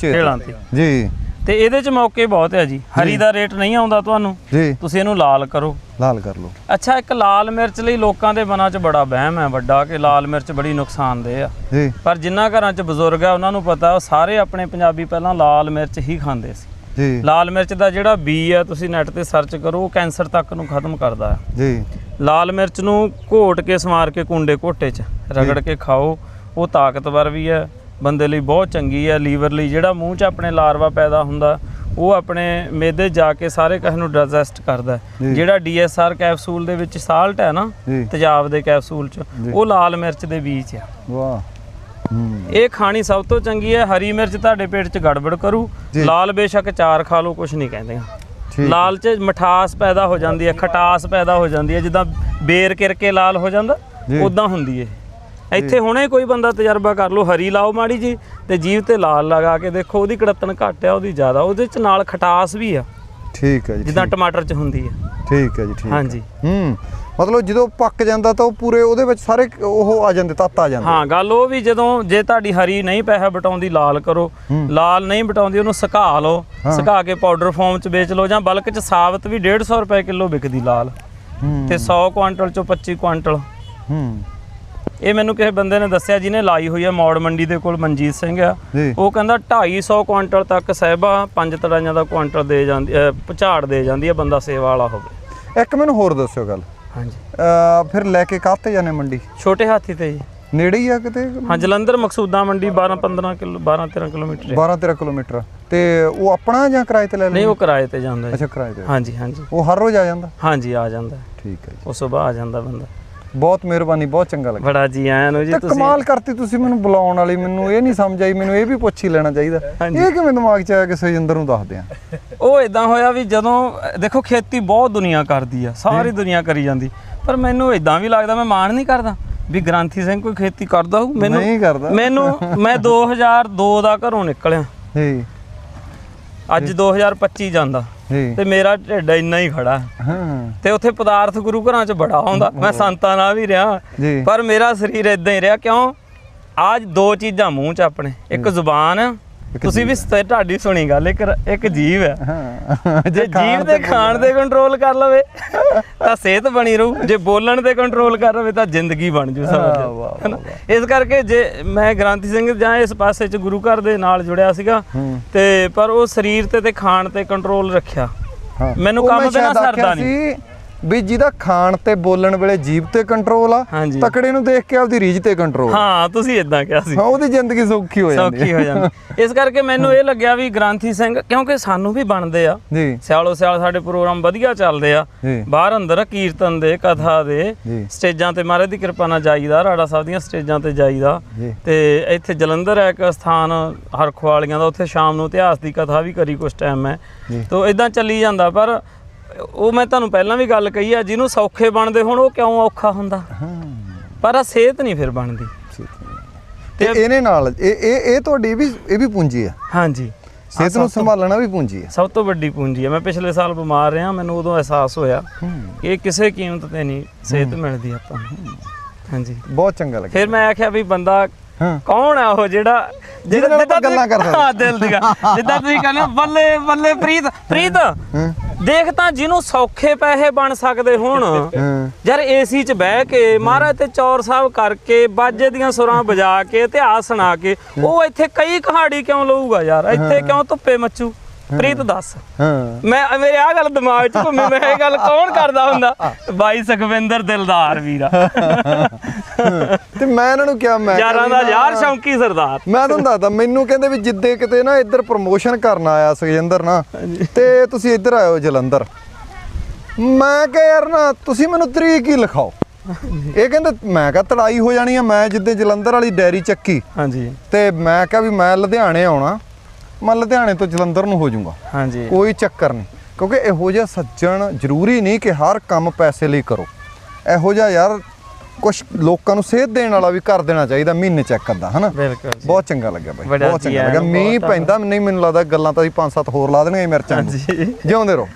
ਖੇਲਾਂ ਤੇ। ਜੀ। ਤੇ ਇਹਦੇ ਚ ਮੌਕੇ ਬਹੁਤ ਹੈ ਜੀ। ਹਰੀ ਦਾ ਰੇਟ ਨਹੀਂ ਆਉਂਦਾ ਤੁਹਾਨੂੰ? ਜੀ। ਤੁਸੀਂ ਇਹਨੂੰ ਲਾਲ ਕਰੋ। ਲਾਲ ਕਰ ਲਓ। ਅੱਛਾ ਇੱਕ ਲਾਲ ਮਿਰਚ ਲਈ ਲੋਕਾਂ ਦੇ ਮਨਾਂ 'ਚ ਬੜਾ ਵਹਿਮ ਹੈ ਵੱਡਾ ਕਿ ਲਾਲ ਮਿਰਚ ਬੜੀ ਨੁਕਸਾਨਦੇਹ ਆ। ਜੀ। ਪਰ ਜਿਨ੍ਹਾਂ ਘਰਾਂ 'ਚ ਬਜ਼ੁਰਗ ਆ ਉਹਨਾਂ ਨੂੰ ਪਤਾ ਉਹ ਸਾਰੇ ਆਪਣੇ ਪੰਜਾਬੀ ਪਹਿਲਾਂ ਲਾਲ ਮਿਰਚ ਹੀ ਖਾਂਦੇ ਸੀ। ਜੀ। ਲਾਲ ਮਿਰਚ ਦਾ ਜਿਹੜਾ ਬੀ ਆ ਤੁਸੀਂ ਨੈਟ ਤੇ ਸਰਚ ਕਰੋ ਉਹ ਕੈਂਸਰ ਤੱਕ ਨੂੰ ਖਤਮ ਕਰਦਾ ਹੈ ਜੀ। ਲਾਲ ਮਿਰਚ ਨੂੰ ਘੋਟ ਕੇ ਸਮਾਰ ਕੇ ਕੁੰਡੇ ਘੋਟੇ 'ਚ ਰਗੜ ਕੇ ਖਾਓ ਉਹ ਤਾਕਤਵਰ ਵੀ ਹੈ ਬੰਦੇ ਲਈ ਬਹੁਤ ਚੰਗੀ ਹੈ ਲੀਵਰ ਲਈ ਜਿਹੜਾ ਮੂੰਹ 'ਚ ਆਪਣੇ ਲਾਰਵਾ ਪੈਦਾ ਹੁੰਦਾ ਉਹ ਆਪਣੇ ਮੇਦੇ ਜਾ ਕੇ ਸਾਰੇ ਕਹ ਨੂੰ ਡਾਈਜੈਸਟ ਕਰਦਾ। ਜਿਹੜਾ ਡੀਐਸਆਰ ਕੈਪਸੂਲ ਦੇ ਵਿੱਚ ਸਾਲਟ ਹੈ ਨਾ ਤੇਜ਼ਾਬ ਦੇ ਕੈਪਸੂਲ 'ਚ ਉਹ ਲਾਲ ਮਿਰਚ ਦੇ ਬੀਜ ਆ। ਵਾਹ। ਇਹ ਖਾਣੀ ਸਭ ਤੋਂ ਚੰਗੀ ਹੈ ਹਰੀ ਮਿਰਚ ਤੁਹਾਡੇ ਪੇਟ 'ਚ ਗੜਬੜ ਕਰੂ। ਲਾਲ ਬੇਸ਼ੱਕ ਚਾਰ ਖਾ ਲਓ ਕੁਝ ਨਹੀਂ ਕਹਿੰਦੇ। ਲਾਲ 'ਚ ਮਠਾਸ ਪੈਦਾ ਹੋ ਜਾਂਦੀ ਹੈ ਖਟਾਸ ਪੈਦਾ ਹੋ ਜਾਂਦੀ ਹੈ ਜਿੱਦਾਂ ਬੇਰ ਕਰਕੇ ਲਾਲ ਹੋ ਜਾਂਦਾ। ਉਦਾਂ ਹੁੰਦੀ ਹੈ। ਇੱਥੇ ਹੁਣੇ ਕੋਈ ਬੰਦਾ ਤਜਰਬਾ ਕਰ ਲਓ ਹਰੀ ਲਾਓ ਮਾੜੀ ਜੀ ਤੇ ਜੀਭ ਤੇ ਲਾਲ ਲਗਾ ਕੇ ਦੇਖੋ ਉਹਦੀ ਕੜਤਨ ਘੱਟ ਆ ਉਹਦੀ ਜ਼ਿਆਦਾ ਉਹਦੇ 'ਚ ਨਾਲ ਖਟਾਸ ਵੀ ਆ। ਠੀਕ ਹੈ ਜੀ ਜਿੱਦਾਂ ਟਮਾਟਰ 'ਚ ਹੁੰਦੀ ਹੈ ਠੀਕ ਹੈ ਜੀ ਠੀਕ। ਹਾਂਜੀ। ਹੂੰ। ਮਤਲਬ ਜਦੋਂ ਪੱਕ ਜਾਂਦਾ ਤਾਂ ਉਹ ਪੂਰੇ ਉਹਦੇ ਵਿੱਚ ਸਾਰੇ ਉਹ ਆ ਜਾਂਦੇ ਤੱਤ ਆ ਜਾਂਦੇ। ਹਾਂ ਗੱਲ ਉਹ ਵੀ ਜਦੋਂ ਜੇ ਤੁਹਾਡੀ ਹਰੀ ਨਹੀਂ ਪੈਸਾ ਬਟਾਉਂਦੀ ਲਾਲ ਕਰੋ। ਲਾਲ ਨਹੀਂ ਬਟਾਉਂਦੀ ਉਹਨੂੰ ਸੁਕਾ ਲਓ। ਸੁਕਾ ਕੇ ਪਾਊਡਰ ਫਾਰਮ ਚ ਵੇਚ ਲਓ ਜਾਂ ਬਲਕ ਚ ਸਾਬਤ ਵੀ 150 ਰੁਪਏ ਕਿਲੋ ਵਿਕਦੀ ਲਾਲ। ਤੇ 100 ਕੁਆਂਟਲ ਚੋਂ 25 ਕੁਆਂਟਲ। ਹੂੰ। ਇਹ ਮੈਨੂੰ ਕਿਸੇ ਬੰਦੇ ਨੇ ਦੱਸਿਆ ਜਿਹਨੇ ਲਾਈ ਹੋਈ ਹੈ ਮੌੜ ਮੰਡੀ ਦੇ ਕੋਲ ਮਨਜੀਤ ਸਿੰਘ ਆ। ਜੀ। ਉਹ ਕਹਿੰਦਾ 250 ਕੁਆਂਟਲ ਤੱਕ ਸਹਿਬਾ ਪੰਜ ਤੜਾਈਆਂ ਦਾ ਕੁਆਂਟਲ ਦੇ ਜਾਂਦੀ ਅਹ, ਝਾੜ ਦੇ ਜਾਂਦੀ ਹੈ ਬੰਦਾ ਸੇਵਾ ਵਾਲਾ ਹੋਵੇ। ਇੱਕ ਮੈਨੂੰ ਹੋਰ ਦੱਸਿਓ ਗੱਲ। ਹਾਂਜੀ। ਅ, ਫਿਰ ਲੈ ਕੇ ਕਾਹਤੇ ਜਾਣੇ ਮੰਡੀ? ਛੋਟੇ ਹਾਥੀ ਤੇ ਜੀ। ਨੇੜੇ ਹੀ ਆ ਕਿਤੇ? ਹਾਂ ਜਲੰਧਰ ਮਕਸੂਦਾ ਮੰਡੀ 12 15 ਕਿਲੋ 12 13 ਕਿਲੋਮੀਟਰ ਹੈ। 12 13 ਕਿਲੋਮੀਟਰ। ਤੇ ਉਹ ਆਪਣਾ ਜਾਂ ਕਿਰਾਏ ਤੇ ਲੈ ਨਹੀਂ ਲੈਂਦੇ ਉਹ ਕਿਰਾਏ ਤੇ ਜਾਂਦਾ ਅੱਛਾ ਕਿਰਾਏ ਤੇ। ਹਾਂਜੀ ਹਾਂਜੀ। ਉਹ ਹਰ ਰੋਜ਼ ਆ ਜਾਂਦਾ? ਹਾਂਜੀ ਆ ਜਾਂਦਾ। ਹੈ। ਠੀਕ ਹੈ ਜੀ। ਉਹ ਸੁਬਾਹ ਆ ਜਾਂਦਾ ਬੰਦਾ। ਬਹੁਤ ਮਿਹਰਬਾਨੀ ਬਹੁਤ ਚੰਗਾ ਲੱਗਾ। ਬੜਾ ਜੀ ਆਇਆਂ ਨੂੰ ਜੀ ਤੁਸੀਂ ਕਮਾਲ ਕਰਤੀ ਤੁਸੀਂ ਮੈਨੂੰ ਬੁਲਾਉਣ ਵਾਲੀ ਮੈਨੂੰ ਇਹ ਨਹੀਂ ਸਮਝ ਆਈ ਮੈਨੂੰ ਇਹ ਵੀ ਪੁੱਛ ਹੀ ਲੈਣਾ ਚਾਹੀਦਾ। ਇਹ ਕਿਵੇਂ ਦਿਮਾਗ 'ਚ ਆਇਆ ਕਿ ਸਜਿੰਦਰ ਨੂੰ ਦੱਸਦੇ ਆ? ਉਹ ਇਦਾਂ ਹੋਇਆ ਵੀ ਜਦੋਂ ਦੇਖੋ ਖੇਤੀ ਬਹੁਤ ਦੁਨੀਆ ਕਰਦੀ ਆ ਸਾਰੀ ਦੁਨੀਆ ਕਰੀ ਜਾਂਦੀ। ਪਰ ਮੈਨੂੰ ਇਦਾਂ ਵੀ ਲੱਗਦਾ ਮੈਂ ਮਾਣ ਨਹੀਂ ਕਰਦਾ ਵੀ ਗ੍ਰਾਂਥੀ ਸਿੰਘ ਕੋਈ ਖੇਤੀ ਕਰਦਾ ਹੋਊ। ਮੈਨੂੰ ਨਹੀਂ ਕਰਦਾ। ਮੈਨੂੰ ਮੈਂ 2002 ਦਾ ਘਰੋਂ ਨਿਕਲਿਆ। ਜੀ। ਅੱਜ 2025 ਜਾਂਦਾ। ਤੇ ਮੇਰਾ ਢਿੱਡ ਇੰਨਾ ਹੀ ਖੜਾ। ਹਾਂ। ਤੇ ਉੱਥੇ ਪਦਾਰਥ ਗੁਰੂ ਘਰਾਂ 'ਚ ਬੜਾ ਆਉਂਦਾ। ਮੈਂ ਸੰਤਾਂ ਨਾਲ ਵੀ ਰਿਹਾ। ਪਰ ਮੇਰਾ ਸਰੀਰ ਇਦਾਂ ਹੀ ਰਿਹਾ। ਕਿਉਂ? ਆਜ ਦੋ ਚੀਜ਼ਾਂ ਮੂੰਹ 'ਚ ਆਪਣੇ। ਇੱਕ ਜ਼ੁਬਾਨ ਤੁਸੀਂ ਵੀ ਸ- ਤੁਹਾਡੀ ਸੁਣੀ ਗੱਲ ਇੱਕ ਰ- ਇੱਕ ਜੀਵ ਹੈ। ਹਾਂ। ਜੇ ਜੀਵ ਦੇ ਖਾਣ ਤੇ ਕੰਟਰੋਲ ਕਰ ਲਵੇ ਤਾਂ ਸਿਹਤ ਬਣੀ ਰਹੂ। ਜੇ ਬੋਲਣ ਤੇ ਕੰਟਰੋਲ ਕਰ ਲਵੇ ਤਾਂ ਜ਼ਿੰਦਗੀ ਬਣ ਜੂ ਵਾਹ, ਸਮਝ ਵਾਹ, ਹੈਨਾ? ਇਸ ਕਰਕੇ ਜੇ ਮੈਂ ਗ੍ਰਾਂਤੀ ਸਿੰਘ ਜਾਂ ਇਸ ਪਾਸੇ ਚ ਗੁਰੂ ਘਰ ਦੇ ਨਾਲ ਜੁੜਿਆ ਸੀਗਾ ਤੇ ਪਰ ਉਹ ਸਰੀਰ ਤੇ ਤੇ ਖਾਣ ਤੇ ਕੰਟਰੋਲ ਰੱਖਿਆ। ਹਾਂ। ਮੈਨੂੰ ਉਹ ਕੰਮ ਮੈਂ ਬਿਨਾਂ ਸ਼ਾਇਦ ਸਰਦਾ ਆਖਿਆ ਨਹੀਂ। ਸੀ ਵੀ ਜਿਹਦਾ ਖਾਣ ਤੇ ਬੋਲਣ ਵੇਲੇ ਜੀਭ ਤੇ ਕੰਟਰੋਲ ਆ। ਤਕੜੇ ਨੂੰ ਦੇਖ ਕੇ ਆਪਦੀ ਰੀਝ ਤੇ ਕੰਟਰੋਲ ਹਾਂ ਤੁਸੀਂ ਇਦਾਂ ਕਿਹਾ ਸੀ ਹਾਂ ਉਹਦੀ ਜ਼ਿੰਦਗੀ ਸੌਖੀ ਹੋ ਜਾਂਦੀ ਸੌਖੀ ਹੋ ਜਾਂਦੀ ਇਸ ਕਰਕੇ ਮੈਨੂੰ ਇਹ ਲੱਗਿਆ ਵੀ ਗ੍ਰਾਂਥੀ ਸਿੰਘ ਕਿਉਂਕਿ ਸਾਨੂੰ ਵੀ ਬਣਦੇ ਆ ਸਿਆਲੋ ਸਿਆਲ ਸਾਡੇ ਪ੍ਰੋਗਰਾਮ ਵਧੀਆ ਚੱਲਦੇ ਆ। ਬਾਹਰ ਅੰਦਰ ਕੀਰਤਨ ਦੇ ਕਥਾ ਦੇ। ਸਟੇਜਾਂ ਤੇ ਮਹਾਰਾਜ ਦੀ ਕਿਰਪਾ ਨਾਲ ਜਾਈਦਾ ਰਾੜਾ ਸਾਹਿਬ ਦੀਆਂ ਸਟੇਜਾਂ ਤੇ ਜਾਈਦਾ। ਤੇ ਇੱਥੇ ਜਲੰਧਰ ਹੈ ਇੱਕ ਸਥਾਨ ਹਰਖਵਾਲੀਆਂ ਦਾ ਉੱਥੇ ਸ਼ਾਮ ਨੂੰ ਇਤਿਹਾਸ ਦੀ ਕਥਾ ਵੀ ਕਰੀ ਕੁਛ ਟਾਈਮ ਮੈਂ। ਤੋਂ ਇਦਾਂ ਚੱਲੀ ਜਾਂਦਾ ਪਰ ਉਹ ਮੈਂ ਤੁਹਾਨੂੰ ਪਹਿਲਾਂ ਵੀ ਗੱਲ ਕਹੀ ਆ ਜਿਹਨੂੰ ਸੌਖੇ ਬਣਦੇ ਹੁਣ ਉਹ ਕਿਉਂ ਔਖਾ ਹੁੰਦਾ? ਪਰ ਆ ਸਿਹਤ ਨਹੀਂ ਫਿਰ ਬਣਦੀ। ਤੇ ਇਹਨੇ ਨਾਲ ਇਹ ਇਹ ਇਹ ਤੁਹਾਡੀ ਵੀ ਇਹ ਵੀ ਪੂੰਜੀ ਆ? ਹਾਂਜੀ। ਸਿਹਤ ਨੂੰ ਸੰਭਾਲਣਾ ਵੀ ਪੂੰਜੀ ਆ? ਸਭ ਤੋਂ ਵੱਡੀ ਪੂੰਜੀ ਹੈ ਮੈਂ ਪਿਛਲੇ ਸਾਲ ਬਿਮਾਰ ਰਿਹਾ ਮੈਨੂੰ ਉਦੋਂ ਅਹਿਸਾਸ ਹੋਇਆ ਕਿ ਇਹ ਕਿਸੇ ਕੀਮਤ ਤੇ ਨਹੀਂ ਸਿਹਤ ਮਿਲਦੀ ਆਪਾਂ ਨੂੰ। ਹਾਂਜੀ। ਬਹੁਤ ਚੰਗਾ ਲੱਗਿਆ। ਫਿਰ ਮੈਂ ਆਖਿਆ ਵੀ ਬੰਦਾ ਕੌਣ ਆ ਉਹ ਜਿਹੜਾ ਜਿਹਦੇ ਨਾਲ ਗੱਲਾਂ ਕਰ ਸਕਦੇ। ਹਾਂ ਦਿਲ ਦੀਆਂ। ਜਿੱਦਾਂ ਤੁਸੀਂ ਕਹਿੰਦੇ ਬੱਲੇ ਬੱਲੇ ਪ੍ਰੀਤ ਪ੍ਰੀਤ। ਦੇਖ ਤਾਂ ਜਿਹਨੂੰ ਸੌਖੇ ਪੈਸੇ ਬਣ ਸਕਦੇ ਹੁਣ। ਯਾਰ ਏਸੀ 'ਚ ਬਹਿ ਕੇ ਮਹਾਰਾਜ ਤੇ ਚੌਰ ਸਾਹਿਬ ਕਰਕੇ ਬਾਜੇ ਦੀਆਂ ਸੁਰਾਂ ਵਜਾ ਕੇ ਇਤਿਹਾਸ ਸੁਣਾ ਕੇ ਉਹ ਇੱਥੇ ਕਈ ਕਹਾੜੀ ਕਿਉਂ ਲਊਗਾ ਯਾਰ? ਇੱਥੇ ਕਿਉਂ ਧੁੱਪੇ ਮੱਚੂ? ਪ੍ਰੀਤ ਦੱਸ। ਹਾਂ। ਮੈਂ ਮੇਰੇ ਆ ਗੱਲ ਦਿਮਾਗ 'ਚ ਘੁੰਮੀ ਮੈਂ ਇਹ ਗੱਲ ਕੌਣ ਕਰਦਾ ਹੁੰਦਾ? ਬਾਈ ਸੁਖਵਿੰਦਰ ਦਿਲਦਾਰ ਵੀਰਾ। ਤੇ ਮੈਂ ਇਹਨਾਂ ਨੂੰ ਕਿਹਾ ਮੈਂ ਯਾਰਾਂ ਦਾ ਯਾਰ ਸ਼ੌਂਕੀ ਸਰਦਾਰ। ਮੈਂ ਤੁਹਾਨੂੰ ਦੱਸਦਾ ਮੈਨੂੰ ਕਹਿੰਦੇ ਵੀ ਜਿੱਦੇ ਕਿਤੇ ਨਾ ਇੱਧਰ ਪ੍ਰਮੋਸ਼ਨ ਕਰਨ ਆਇਆ ਸੁਖਜਿੰਦਰ ਨਾ ਤੇ ਤੁਸੀਂ ਇੱਧਰ ਆਇਓ ਜਲੰਧਰ। ਮੈਂ ਕਿਹਾ ਯਾਰ ਨਾ ਤੁਸੀਂ ਮੈਨੂੰ ਤਰੀਕ ਹੀ ਲਿਖਾਓ। ਇਹ ਕਹਿੰਦੇ ਮੈਂ ਕਿਹਾ ਤੜਾਈ ਹੋ ਜਾਣੀ ਆ ਮੈਂ ਜਿੱਦੇ ਜਲੰਧਰ ਵਾਲੀ ਡੈਰੀ ਚੱਕੀ। ਹਾਂਜੀ। ਤੇ ਮੈਂ ਕਿਹਾ ਵੀ ਮੈਂ ਲੁਧਿਆਣੇ ਆਉਣਾ। ਮੈਂ ਲੁਧਿਆਣੇ ਤੋਂ ਜਲੰਧਰ ਨੂੰ ਹੋ ਜਾਊਂਗਾ। ਹਾਂਜੀ। ਕੋਈ ਚੱਕਰ ਨਹੀਂ। ਕਿਉਂਕਿ ਇਹੋ ਜਿਹਾ ਸੱਜਣ ਜ਼ਰੂਰੀ ਨਹੀਂ ਕਿ ਹਰ ਕੰਮ ਪੈਸੇ ਲਈ ਕਰੋ। ਇਹੋ ਜਿਹਾ ਯਾਰ ਕੁਝ ਲੋਕਾਂ ਨੂੰ ਸੇਧ ਦੇਣ ਵਾਲਾ ਵੀ ਕਰ ਦੇਣਾ ਚਾਹੀਦਾ ਮਹੀਨੇ ਚ ਇੱਕ ਅੱਧਾ ਹਨਾ? ਬਿਲਕੁਲ। ਬਹੁਤ ਚੰਗਾ ਲੱਗਿਆ ਬਾਈ ਬਹੁਤ ਚੰਗਾ ਲੱਗਿਆ। ਮੀਂਹ ਪੈਂਦਾ ਨਹੀਂ ਮੈਨੂੰ ਲੱਗਦਾ ਗੱਲਾਂ ਤਾਂ ਅਸੀਂ ਪੰਜ ਸੱਤ ਹੋਰ ਲਾ ਦੇਣਗੇ ਮਿਰਚਾਂ ਜਿਉਂਦੇ ਰਹੋ।